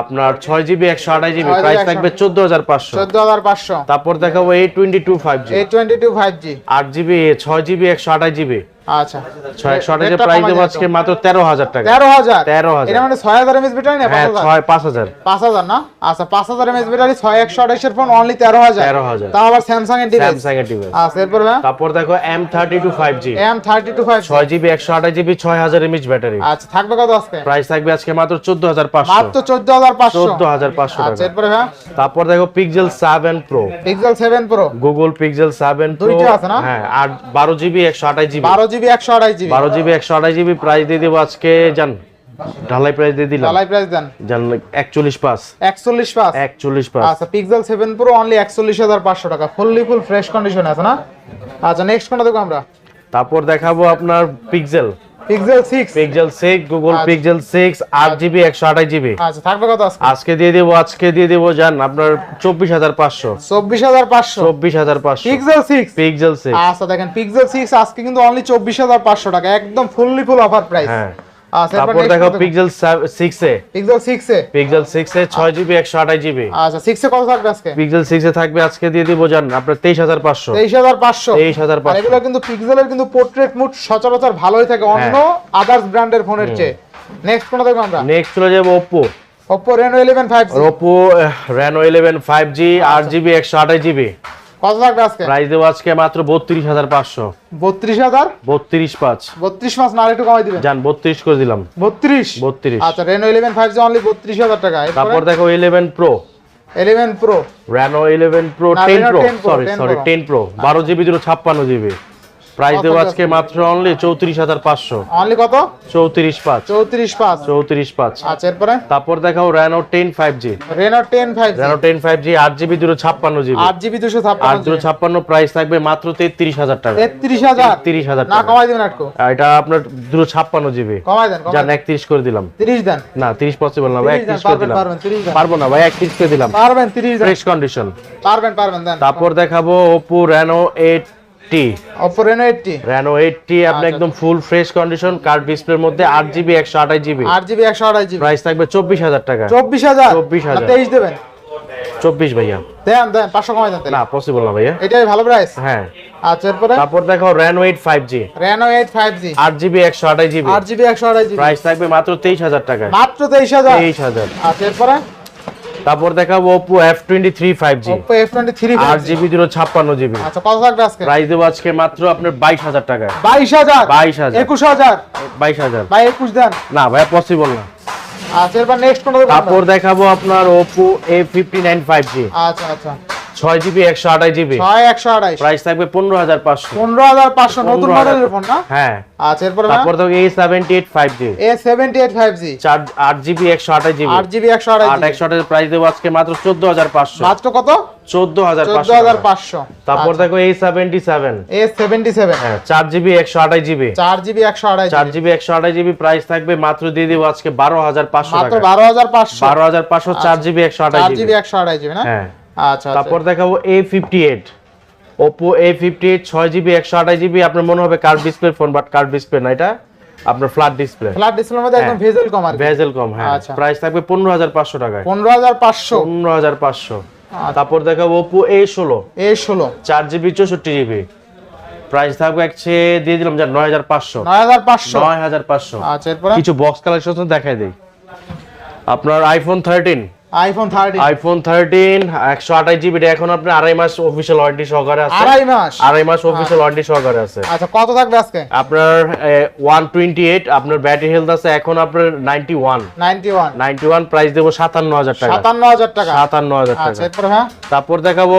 Speaker 2: আপনার ছয় জিবি একশো আঠাশ জিবি। প্রাইস থাকবে চোদ্দ হাজার পাঁচশো।
Speaker 1: চোদ্দ হাজার পাঁচশো।
Speaker 2: তারপর দেখাবো A twenty two five G
Speaker 1: A twenty two five G
Speaker 2: আট জিবি ছয় জিবি একশো আঠাশ জিবি।
Speaker 1: জিবি আচ্ছা।
Speaker 2: ছয় একশো প্রাইস দেবো আজকে মাত্র তেরো হাজার টাকা।
Speaker 1: তেরো হাজার?
Speaker 2: 13,000
Speaker 1: এটা মানে ছয় হাজার এমএস ব্যাটারি না
Speaker 2: হ্যাঁ ছয় পাঁচ হাজার।
Speaker 1: পাঁচ হাজার না? আচ্ছা পাঁচ হাজার এমএস ব্যাটারি ছয় একশো আঠাশের ফোন অনলি তেরো হাজার।
Speaker 2: 13,000
Speaker 1: তাও আবার স্যামসাং এর ডিভাইস
Speaker 2: স্যামসাং এর ডিভাইস
Speaker 1: আচ্ছা এরপরে
Speaker 2: তারপর দেখো M thirty two five G
Speaker 1: M thirty two five
Speaker 2: ছয় জিবি একশো আঠাশ জিবি ছয় হাজার এমএচ ব্যাটারি
Speaker 1: আচ্ছা থাকবে কত আজকে?
Speaker 2: প্রাইস থাকবে আজকে মাত্র চোদ্দ হাজার পাঁচশো।
Speaker 1: মাত্র চোদ্দ হাজার পাঁচশো।
Speaker 2: চোদ্দ হাজার পাঁচশো
Speaker 1: আচ্ছা এরপরে
Speaker 2: তারপর দেখো Pixel seven Pro
Speaker 1: Pixel seven Pro
Speaker 2: Google Pixel seven
Speaker 1: দুইটা আছে না?
Speaker 2: হ্যাঁ আর বারো জিবি একশো আঠাশ জিবি
Speaker 1: বারো জিবি একশো আড়াই জিবি।
Speaker 2: বারো জিবি একশো আড়াই জিবি প্রাইস দিয়ে দেবো আজকে জান ঢালাই প্রাইস দিয়ে দিলাম।
Speaker 1: ঢালাই প্রাইস দেন।
Speaker 2: জান একচল্লিশ পাঁচ
Speaker 1: একচল্লিশ পাঁচ
Speaker 2: একচল্লিশ পাস।
Speaker 1: আচ্ছা পিক্সেল সেভেন প্রো অনলি একচল্লিশ হাজার পাঁচশো টাকা। ফুললি ফুল ফ্রেশ কন্ডিশন আছে না? আচ্ছা নেক্সট কোনটা দেখব আমরা?
Speaker 2: তারপর দেখাবো আপনার Pixel
Speaker 1: Pixel
Speaker 2: Pixel Google. Pixel
Speaker 1: আচ্ছা। থাকবে কত আজকে?
Speaker 2: আজকে দিয়ে দেবো আজকে দিয়ে দেবো জান আপনার
Speaker 1: পিক্সেল
Speaker 2: পিক্সেল
Speaker 1: আচ্ছা দেখেন পিক্সেল সিক্স আজকে কিন্তু অনলি চব্বিশ হাজার পাঁচশো টাকা একদম ফুললি ফুল অফার প্রাইস
Speaker 2: হ্যাঁ। তারপর দেখো Pixel 6 A.
Speaker 1: Pixel 6 A?
Speaker 2: Pixel 6 A 6 GB 128 GB
Speaker 1: আচ্ছা 6 এ কত থাকবে আজকে?
Speaker 2: পিক্সেল 6 এ থাকবে আজকে দিয়ে দিব জান আপনার
Speaker 1: 23500 23500
Speaker 2: 23500
Speaker 1: আর এগুলো কিন্তু পিক্সেলের কিন্তু পোর্ট্রেট মোড সচরাচর ভালোই থাকে হ্যাঁ। অন্য আদার্স ব্র্যান্ডের ফোনের চেয়ে। নেক্সট কোনটা দেখব আমরা?
Speaker 2: নেক্সট চলে যাব Oppo
Speaker 1: Oppo Reno 11 5G
Speaker 2: Oppo Reno 11 5G RGB 128 GB
Speaker 1: কত লাগবে আজকে?
Speaker 2: প্রাইস দেবো আজকে মাত্র বত্রিশ হাজার পাঁচশো।
Speaker 1: বত্রিশ হাজার?
Speaker 2: বত্রিশ পাঁচ।
Speaker 1: বত্রিশ মাস না একটু কমাই দিবেন।
Speaker 2: জান বত্রিশ করে দিলাম।
Speaker 1: বত্রিশ?
Speaker 2: বত্রিশ।
Speaker 1: আচ্ছা Reno eleven five G only বত্রিশ হাজার টাকা।
Speaker 2: তারপর দেখো eleven Pro
Speaker 1: eleven Pro
Speaker 2: Reno eleven Pro ten Pro
Speaker 1: 10 Pro,
Speaker 2: sorry
Speaker 1: 10
Speaker 2: sorry
Speaker 1: Pro।
Speaker 2: Ten Pro বারো জিবি দুটো ছাপ্পান্ন জিবি প্রাইস দেবো আজকে মাত্র অনলি চৌত্রিশ হাজার পাঁচশো।
Speaker 1: অনলি কত?
Speaker 2: চৌত্রিশ পাঁচ।
Speaker 1: চৌত্রিশ পাঁচ।
Speaker 2: চৌত্রিশ পাঁচ।
Speaker 1: আচ্ছা এরপরে?
Speaker 2: তারপর দেখাও Reno ten five G
Speaker 1: Reno ten five
Speaker 2: Reno ten five G আট জিবি দুটো ছাপ্পান্ন জিবি
Speaker 1: আট জিবি দুশো
Speaker 2: আট দুটো ছাপ্পান্ন প্রাইস থাকবে মাত্র তেত্রিশ হাজার টাকা।
Speaker 1: তেত্রিশ হাজার?
Speaker 2: তিরিশ হাজার
Speaker 1: না কমাই দিবেন
Speaker 2: এটা আপনার দুটো ছাপ্পান্ন জিবি
Speaker 1: কমাই দেন
Speaker 2: যান একত্রিশ করে দিলাম।
Speaker 1: তিরিশ দেন।
Speaker 2: না তিরিশ পসিবল না ভাই একত্রিশ করে দিলাম। পারব না ভাই একত্রিশ করে দিলাম।
Speaker 1: পারবেন তিরিশ
Speaker 2: ফ্রেশ কন্ডিশন
Speaker 1: পারবেন পারবেন দেন।
Speaker 2: তারপর দেখাবো Oppo Reno eight T.
Speaker 1: Oppo Reno eight T
Speaker 2: Reno eight আপনি একদম ফুল ফ্রেশ কন্ডিশন কার্ড ডিসপ্লের মধ্যে আট জিবি একশো আঠাশ জিবি
Speaker 1: আট জিবি একশো আঠাশ জিবি
Speaker 2: প্রাইস থাকবে চব্বিশ হাজার টাকা।
Speaker 1: চব্বিশ হাজার?
Speaker 2: 24,000
Speaker 1: তেইশ দেবেন?
Speaker 2: চব্বিশ ভাইয়া।
Speaker 1: দেন দেন পাঁচশো কমাই দেন
Speaker 2: না পসিবল না ভাইয়া।
Speaker 1: এটাই ভালো প্রাইস
Speaker 2: হ্যাঁ।
Speaker 1: আচ্ছা এরপরে?
Speaker 2: তারপর দেখো Reno eight five G
Speaker 1: Reno eight five G
Speaker 2: আট জিবি একশো আঠাশ জিবি
Speaker 1: আট জিবি একশো আঠাশ জিবি
Speaker 2: প্রাইস থাকবে মাত্র তেইশ হাজার টাকা
Speaker 1: মাত্র তেইশ হাজার।
Speaker 2: তেইশ হাজার।
Speaker 1: আচ্ছা এরপরে?
Speaker 2: তারপর দেখাবো ওপো এফ টোয়েন্টি থ্রি আট জিবি দুটো ছাপ্পান্ন
Speaker 1: আচ্ছা কত থাকবে আজকে?
Speaker 2: প্রাইস দেব আজকে মাত্র আপনার বাইশ হাজার টাকা
Speaker 1: বাইশ হাজার?
Speaker 2: 22,000
Speaker 1: একুশ হাজার?
Speaker 2: বাইশ হাজার।
Speaker 1: বাই একুশ দেন।
Speaker 2: না ভাই পসিবল না।
Speaker 1: আচ্ছা এবার নেক্সট দেখব
Speaker 2: তারপর? দেখাবো আপনার নাইন ফাইভ জি
Speaker 1: আচ্ছা আচ্ছা।
Speaker 2: ছয় জিবি একশো আঠাশ জিবি।
Speaker 1: ছয় একশো আঠাইশ
Speaker 2: প্রাইস থাকবে পনেরো হাজার পাঁচশো।
Speaker 1: পনেরো হাজার পাঁচশো নতুন মডেলের ফোন না?
Speaker 2: হ্যাঁ।
Speaker 1: আচ্ছা এরপরে
Speaker 2: তারপর দেখো A seventy eight five G
Speaker 1: A seventy eight five G
Speaker 2: চার আট জিবি একশো আঠাশ জিবি।
Speaker 1: আট জিবি একশো আঠাশ
Speaker 2: আট একশো আঠাশ প্রাইস দেবো আজকে মাত্র চোদ্দ হাজার পাঁচশো।
Speaker 1: মাত্র কত?
Speaker 2: চোদ্দ হাজার
Speaker 1: চোদ্দ হাজার। পাঁচশো।
Speaker 2: তারপর দেখো এই seventy seven
Speaker 1: A seventy seven
Speaker 2: হ্যাঁ চার জিবি একশো আঠাশ জিবি।
Speaker 1: চার জিবি একশো আঠাশ
Speaker 2: চার জিবি একশো আঠাশ জিবি প্রাইস থাকবে মাত্র দিয়ে দিব আজকে বারো হাজার পাঁচশো
Speaker 1: মাত্র বারো হাজার পাঁচশো।
Speaker 2: বারো হাজার পাঁচশো চার জিবি একশো আঠাশ জিবি
Speaker 1: একশো আঠাশ জিবি না?
Speaker 2: হ্যাঁ।
Speaker 1: আচ্ছা
Speaker 2: তারপর দেখাবো A fifty eight Oppo A fifty eight ছয় জিবি একশো আঠাশ জিবি আপনার মনে হবে curved display phone but curved display না এটা। আপনার ফ্ল্যাট ডিসপ্লে
Speaker 1: ফ্ল্যাট ডিসপ্লের মধ্যে একদম ভেজেল কম আর
Speaker 2: ভেজেল কম হ্যাঁ।
Speaker 1: আচ্ছা।
Speaker 2: প্রাইস থাকবে পনেরো হাজার পাঁচশো টাকায়।
Speaker 1: পনেরো হাজার পাঁচশো।
Speaker 2: পনেরো হাজার পাঁচশো।
Speaker 1: আচ্ছা।
Speaker 2: তারপর দেখাবো ওপো এ ষোলো।
Speaker 1: এ ষোলো।
Speaker 2: চার জিবি চৌষট্টি জিবি প্রাইস থাকবে একছে দিয়ে দিলাম যার নয় হাজার পাঁচশো।
Speaker 1: নয় হাজার পাঁচশো।
Speaker 2: নয় হাজার পাঁচশো।
Speaker 1: আচ্ছা এরপরে?
Speaker 2: কিছু বক্স কালেকশন দেখাই দেই। আপনার iPhone thirteen
Speaker 1: iPhone thirty
Speaker 2: iPhone thirteen একশো আঠাশ জিবি এখন আপনার আড়াই মাস অফিসিয়াল ওয়ারেন্টি সহকারে আছে।
Speaker 1: আড়াই মাস?
Speaker 2: আড়াই মাস অফিসিয়াল ওয়ারেন্টি সহকারে আছে।
Speaker 1: আচ্ছা কত থাকবে আজকে?
Speaker 2: আপনার ওয়ান টোয়েন্টি এইট আপনার ব্যাটারি হেলথ আছে এখন আপনার ninety one
Speaker 1: ninety one
Speaker 2: ninety one price দেবো সাতান্ন হাজার টাকা।
Speaker 1: সাতান্ন হাজার টাকা?
Speaker 2: সাতান্ন হাজার
Speaker 1: আচ্ছা
Speaker 2: টাকা
Speaker 1: এরপর হ্যাঁ?
Speaker 2: তারপর দেখাবো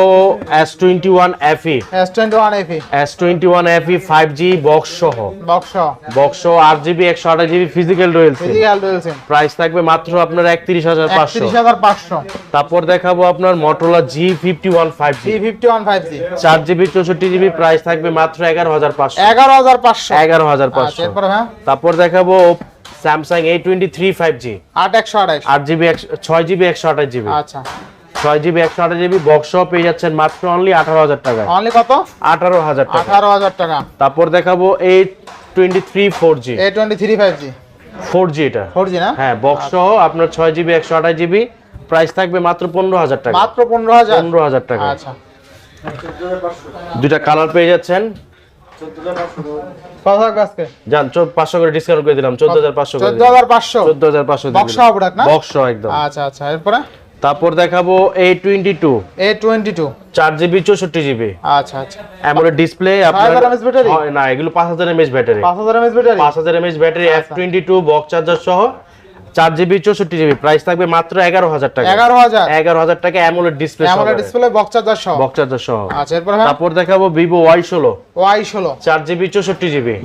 Speaker 2: S twenty one FE
Speaker 1: S twenty one FE
Speaker 2: S twenty one FE five G box সহ।
Speaker 1: বক্স
Speaker 2: বক্স আট জিবি একশো আঠাশ জিবি ফিজিক্যাল রয়েছে
Speaker 1: ফিজিক্যাল ডুয়েল
Speaker 2: প্রাইস থাকবে মাত্র আপনার একত্রিশ হাজার তারপর দেখাবো আপনার Motorola G fifty one five G
Speaker 1: three fifty one five G
Speaker 2: চার জিবি চৌষট্টি জিবি প্রাইস থাকবে মাত্র এগারো হাজার পাঁচশো।
Speaker 1: এগারো হাজার পাঁচশো।
Speaker 2: এগারো হাজার
Speaker 1: আচ্ছা
Speaker 2: পাঁচশো
Speaker 1: এরপর হ্যাঁ।
Speaker 2: তারপর দেখাবো Samsung A twenty three five G
Speaker 1: আট একশো আঠাইশ
Speaker 2: আট জিবি ছয় জিবি একশো আঠাশ জিবি।
Speaker 1: আচ্ছা।
Speaker 2: ছয় জিবি একশো আঠাশ জিবি বক্স পেয়ে যাচ্ছেন মাত্র অনলি আঠারো হাজার টাকা
Speaker 1: অনলি কত?
Speaker 2: আঠারো হাজার টাকা
Speaker 1: আঠারো হাজার টাকা।
Speaker 2: তারপর দেখাবো এই twenty three four G
Speaker 1: A twenty three five G
Speaker 2: four G এটা।
Speaker 1: ফোর জি না?
Speaker 2: হ্যাঁ বক্স সহ আপনার ছয় জিবি একশো আঠাশ জিবি। প্রাইস থাকবে মাত্র পনেরো হাজার টাকা।
Speaker 1: মাত্র পনেরো হাজার?
Speaker 2: পনেরো হাজার টাকা।
Speaker 1: আচ্ছা।
Speaker 2: দুইটা কালার পেয়ে যাচ্ছেন। যান পাঁচশো করে ডিসকাউন্ট করে দিলাম চোদ্দ হাজার পাঁচশো
Speaker 1: চোদ্দ হাজার পাঁচশো?
Speaker 2: চোদ্দ হাজার পাঁচশো
Speaker 1: বক্স প্রোডাক্ট না?
Speaker 2: বক্স একদম।
Speaker 1: আচ্ছা আচ্ছা এরপরে?
Speaker 2: তারপর দেখাবো twenty two
Speaker 1: A twenty two
Speaker 2: চার জিবি চৌষট্টি জিবি
Speaker 1: আচ্ছা আচ্ছা।
Speaker 2: এমন ডিসপ্লে আপনার
Speaker 1: 5000 mAh ব্যাটারি?
Speaker 2: হয় না এগুলো পাঁচ হাজার এমএচ ব্যাটারি
Speaker 1: পাঁচ হাজার এমএস ব্যাটারি
Speaker 2: পাঁচ হাজার mAh battery F twenty two box charger সহ। চার জিবি চৌষট্টি জিবি প্রাইস থাকবে মাত্র এগারো হাজার টাকা।
Speaker 1: এগারো হাজার।
Speaker 2: এগারো হাজার টাকা অ্যামোলেড ডিসপ্লে
Speaker 1: এমন ডিসপ্লে সহ।
Speaker 2: সহ
Speaker 1: আচ্ছা এরপর হ্যাঁ।
Speaker 2: তারপর দেখাবো ভিভো ওয়াই ষোলো।
Speaker 1: ওয়াই ষোলো।
Speaker 2: চার জিবি চৌষট্টি জিবি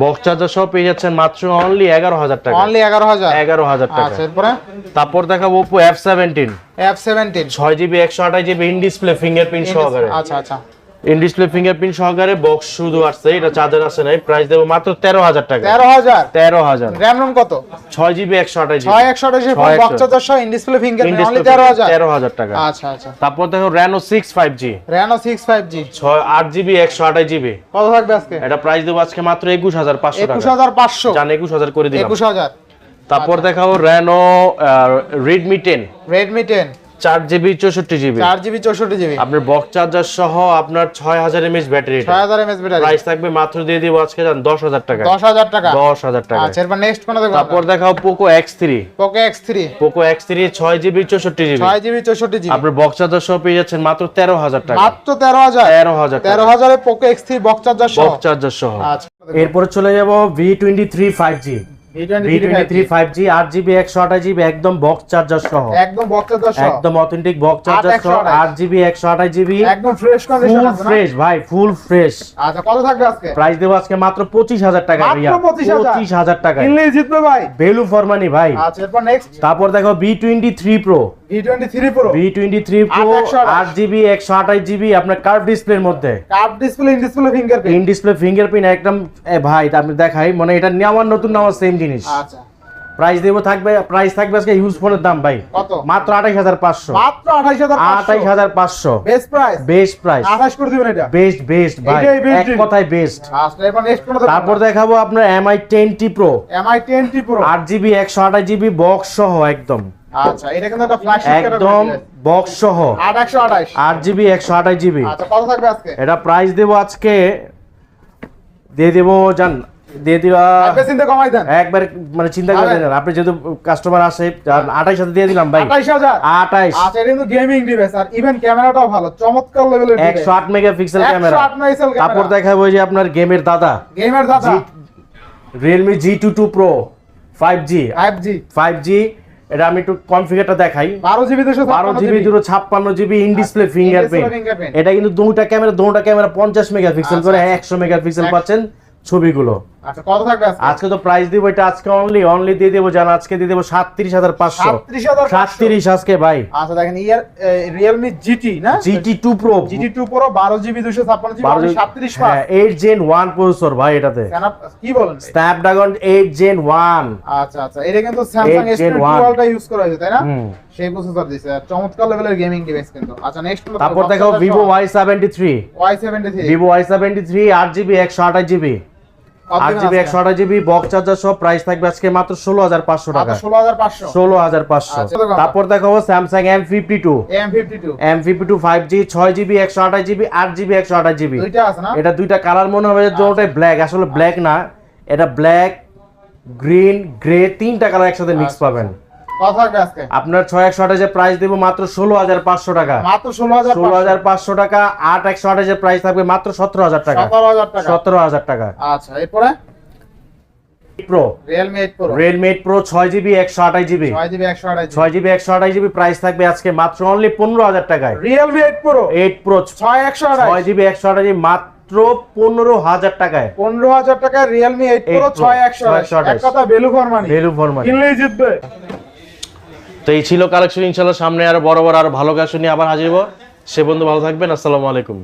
Speaker 2: বক্স চার্জার সহ পেয়ে যাচ্ছেন মাত্র অনলি এগারো হাজার টাকা।
Speaker 1: অনলি এগারো হাজার।
Speaker 2: এগারো হাজার টাকা।
Speaker 1: আচ্ছা এরপরে
Speaker 2: তারপর দেখাবো Oppo F seventeen
Speaker 1: F seventeen
Speaker 2: ছয় জিবি একশো আঠাশ জিবি ইন ডিসপ্লে ফিঙ্গারপ্রিন্ট সহকারে।
Speaker 1: আচ্ছা আচ্ছা।
Speaker 2: ইন ডিসপ্লে ফিঙ্গারপ্রিন্ট সহকারে বক্স শুধু আসছে এটা চার্জার আসে নাই প্রাইস দেবো মাত্র তেরো হাজার টাকা।
Speaker 1: তেরো হাজার?
Speaker 2: তেরো হাজার।
Speaker 1: র্যাম রোম কত?
Speaker 2: ছয় জিবি একশো আঠাশ
Speaker 1: ছয় একশো আঠাশের
Speaker 2: ছয়
Speaker 1: বক্স চার্জার সহ in display
Speaker 2: in
Speaker 1: finger only
Speaker 2: display
Speaker 1: তেরো হাজার।
Speaker 2: তেরো হাজার টাকা।
Speaker 1: আচ্ছা আচ্ছা।
Speaker 2: তারপর দেখো Reno six five G
Speaker 1: Reno six five G
Speaker 2: ছয় আট জিবি একশো আঠাশ জিবি
Speaker 1: কত থাকবে আজকে?
Speaker 2: এটা প্রাইস দেবো আজকে মাত্র একুশ হাজার পাঁচশো
Speaker 1: একুশ হাজার পাঁচশো।
Speaker 2: জান একুশ হাজার করে দিলাম।
Speaker 1: একুশ হাজার।
Speaker 2: তারপর দেখাবো Reno Redmi ten
Speaker 1: Redmi ten
Speaker 2: চার জিবি চৌষট্টি জিবি।
Speaker 1: চার জিবি চৌষট্টি জিবি।
Speaker 2: আপনার বক্স চার্জার সহ আপনার ছয় হাজার এমএচ ব্যাটারি
Speaker 1: ছয় হাজার এমএস ব্যাটারি
Speaker 2: প্রাইস থাকবে মাত্র দিয়ে দিব আজকে জান দশ হাজার টাকা।
Speaker 1: দশ হাজার টাকা।
Speaker 2: দশ হাজার টাকা।
Speaker 1: আচ্ছা এরপর নেক্সট কোন দেখব
Speaker 2: তারপর দেখাও Poco X three
Speaker 1: Poco X three
Speaker 2: Poco X three ছয় জিবি চৌষট্টি জিবি।
Speaker 1: ছয় জিবি চৌষট্টি জিবি।
Speaker 2: আপনার বক্স চার্জার সহ পেয়ে যাচ্ছেন মাত্র তেরো হাজার টাকা।
Speaker 1: মাত্র তেরো হাজার।
Speaker 2: তেরো হাজার
Speaker 1: তেরো হাজারে Poco X three box charger সহ।
Speaker 2: বক্স চার্জার সহ।
Speaker 1: আচ্ছা।
Speaker 2: এরপরে চলে যাব V twenty three five G V twenty three
Speaker 1: 3
Speaker 2: five G আট জিবি একশো আঠাশ জিবি একদম বক্স চার্জার সহ।
Speaker 1: একদম বক্স চার্জার সহ।
Speaker 2: একদম অথেন্টিক বক্স চার্জার সহ আট জিবি একশো আঠাশ জিবি
Speaker 1: একদম ফ্রেশ কন্ডিশন
Speaker 2: ভাই ফুল ফ্রেশ
Speaker 1: আচ্ছা কত থাকবে আজকে?
Speaker 2: প্রাইস দেবো আজকে মাত্র পঁচিশ হাজার টাকা
Speaker 1: মাত্র
Speaker 2: ভাইয়া
Speaker 1: 25,000
Speaker 2: পঁচিশ হাজার টাকা
Speaker 1: জিতবে ভাই।
Speaker 2: ভ্যালু ফর মানি ভাই।
Speaker 1: আচ্ছা এরপর নেক্সট
Speaker 2: তারপর দেখো V twenty three Pro
Speaker 1: V twenty three Pro
Speaker 2: V twenty three Pro
Speaker 1: 828
Speaker 2: আট জিবি একশো আঠাশ জিবি আপনার কার্ভ ডিসপ্লের মধ্যে।
Speaker 1: Curve display in display fingerprint
Speaker 2: in display fingerprint একদম ভাই আপনি দেখাই মানে এটা নেওয়ার নতুন নেওয়ার সেম জিনিস।
Speaker 1: আচ্ছা।
Speaker 2: প্রাইস দেবো থাকবে প্রাইস থাকবে আজকে ইউজ ফোনের দাম ভাই। মাত্র আঠাইশ হাজার পাঁচশো।
Speaker 1: মাত্র আঠাইশ হাজার
Speaker 2: পাঁচশো।
Speaker 1: বেস্ট প্রাইস
Speaker 2: বেস্ট প্রাইস
Speaker 1: আঠাশ করে দিবেন এটা।
Speaker 2: বেস্ট বেস্ট ভাই। এক কথায় বেস্ট
Speaker 1: আচ্ছা এরপর নেক্সট কোন
Speaker 2: তারপর দেখাবো আপনার Mi ten T Pro
Speaker 1: Mi ten T Pro
Speaker 2: আট জিবি একশো আঠাশ জিবি বক্স সহ একদম।
Speaker 1: আচ্ছা এটা কিন্তু একটা ফ্ল্যাশ
Speaker 2: একদম বক্স সহ
Speaker 1: আট একশো আঠাশ।
Speaker 2: আট জিবি একশো আঠাশ জিবি
Speaker 1: আচ্ছা কত থাকবে আজকে?
Speaker 2: এটা প্রাইস দেবো আজকে দিয়ে দেবো জান দিয়ে দিবা
Speaker 1: চিন্তা কমাই দেন।
Speaker 2: একবার মানে চিন্তা করে দেন। আপনি যেহেতু কাস্টমার আসে আঠাইশ হাতে দিয়ে দিলাম ভাই।
Speaker 1: আঠাইশ হাজার?
Speaker 2: আঠাইশ
Speaker 1: আচ্ছা এটা কিন্তু গেমিং ডিভাইস আর ইভেন ক্যামেরাটাও ভালো। চমৎকার লেভেলের
Speaker 2: একশো আট মেগাপিক্সেল ক্যামেরা
Speaker 1: 108
Speaker 2: তারপর দেখাবো যে আপনার গেমের দাদা।
Speaker 1: গেমার দাদা।
Speaker 2: Realme G two two Pro five G
Speaker 1: five G
Speaker 2: five G এটা আমি একটু কনফিগারটা দেখাই।
Speaker 1: বারো জিবি দুশো
Speaker 2: বারো জিবি দুটো ছাপ্পান্ন জিবি ইন ডিসপ্লে ফিঙ্গারপ্রিন্ট এটা কিন্তু দুটা ক্যামেরা দুটা ক্যামেরা পঞ্চাশ মেগাপিক্সেল করে
Speaker 1: আচ্ছা,
Speaker 2: একশো মেগাপিক্সেল পাচ্ছেন ছবিগুলো।
Speaker 1: আচ্ছা কত থাকবে আজকে?
Speaker 2: তো প্রাইস দিব এটা আজকে অনলি অনলি দিয়ে দেবো জান আজকে দিয়ে দেবো সাতত্রিশ হাজার পাঁচশো।
Speaker 1: সাতত্রিশ
Speaker 2: আজকে ভাই।
Speaker 1: আচ্ছা দেখেন ইয়ার রিয়েলমি জিটি না?
Speaker 2: GT two Pro
Speaker 1: GT two Pro বারো জিবি দুশো ছাপ্পান্ন জিবি সাতত্রিশ
Speaker 2: এইট জেন ওয়ান প্রসেসর ভাই এটাতে।
Speaker 1: কি বলেন?
Speaker 2: স্ন্যাপড্রাগন এইট জেন ওয়ান
Speaker 1: আচ্ছা আচ্ছা এটা কিন্তু স্যামসাং এস টোয়েন্টি ইউজ করা হয়েছে তাই না? সেই প্রসেসর দিছে। চমৎকার লেভেলের গেমিং ডিভাইস কিন্তু। আচ্ছা নেক্সট
Speaker 2: তারপর দেখো Vivo Y seventy three
Speaker 1: Y seventy three
Speaker 2: Vivo Y seventy three আট জিবি একশো আঠাশ জিবি। আট জিবি একশো আঠাশ জিবি বক্স চার্জার সব প্রাইস থাকবে আজকে মাত্র ষোলো হাজার পাঁচশো টাকা
Speaker 1: ষোলো হাজার পাঁচশো। আচ্ছা, দেখো।
Speaker 2: তারপর দেখাবো Samsung M fifty two
Speaker 1: M fifty two
Speaker 2: five G ছয় জিবি একশো আঠাশ জিবি আট জিবি একশো আঠাশ জিবি। এটা দুইটা কালার মনে হবে দুটোটাই ব্ল্যাক আসলে ব্ল্যাক না। এটা ব্ল্যাক গ্রিন গ্রে তিনটা কালার একসাথে মিক্স
Speaker 1: আচ্ছা,
Speaker 2: পাবেন। আপনার ছয় একশো আঠাশের প্রাইস দেবো মাত্র ষোলো হাজার পাঁচশো টাকা।
Speaker 1: মাত্র ষোলো হাজার
Speaker 2: ষোলো হাজার পাঁচশো টাকা আট একশো আঠাশের প্রাইস থাকবে মাত্র সতেরো হাজার টাকা।
Speaker 1: সতেরো হাজার টাকা। আচ্ছা এরপরে?
Speaker 2: Pro
Speaker 1: Realme eight Pro
Speaker 2: Redmi eight Pro ছয় জিবি একশো আঠাশ জিবি।
Speaker 1: ছয় জিবি একশো আঠাশ
Speaker 2: জিবি। একশো আঠাশ জিবি প্রাইস থাকবে আজকে মাত্র অনলি পনেরো হাজার টাকায়।
Speaker 1: Realme eight Pro
Speaker 2: eight Pro
Speaker 1: ছয় একশো
Speaker 2: ছয় জিবি একশো আঠাশ জিবি মাত্র পনেরো হাজার টাকায়।
Speaker 1: পনেরো হাজার টাকায় রিয়েলমি এইট প্রো ছয় একশো আঠাশ।
Speaker 2: 628
Speaker 1: এক কথা value for money
Speaker 2: value for money
Speaker 1: কিনলেই জিতবে।
Speaker 2: তো এই ছিল কালেকশন, ইনশাল্লাহ সামনে আরও বড় বড় আরও ভালো গাছ নিয়ে আবার হাজির হব। সে বন্ধু ভালো থাকবেন, আসসালামু আলাইকুম।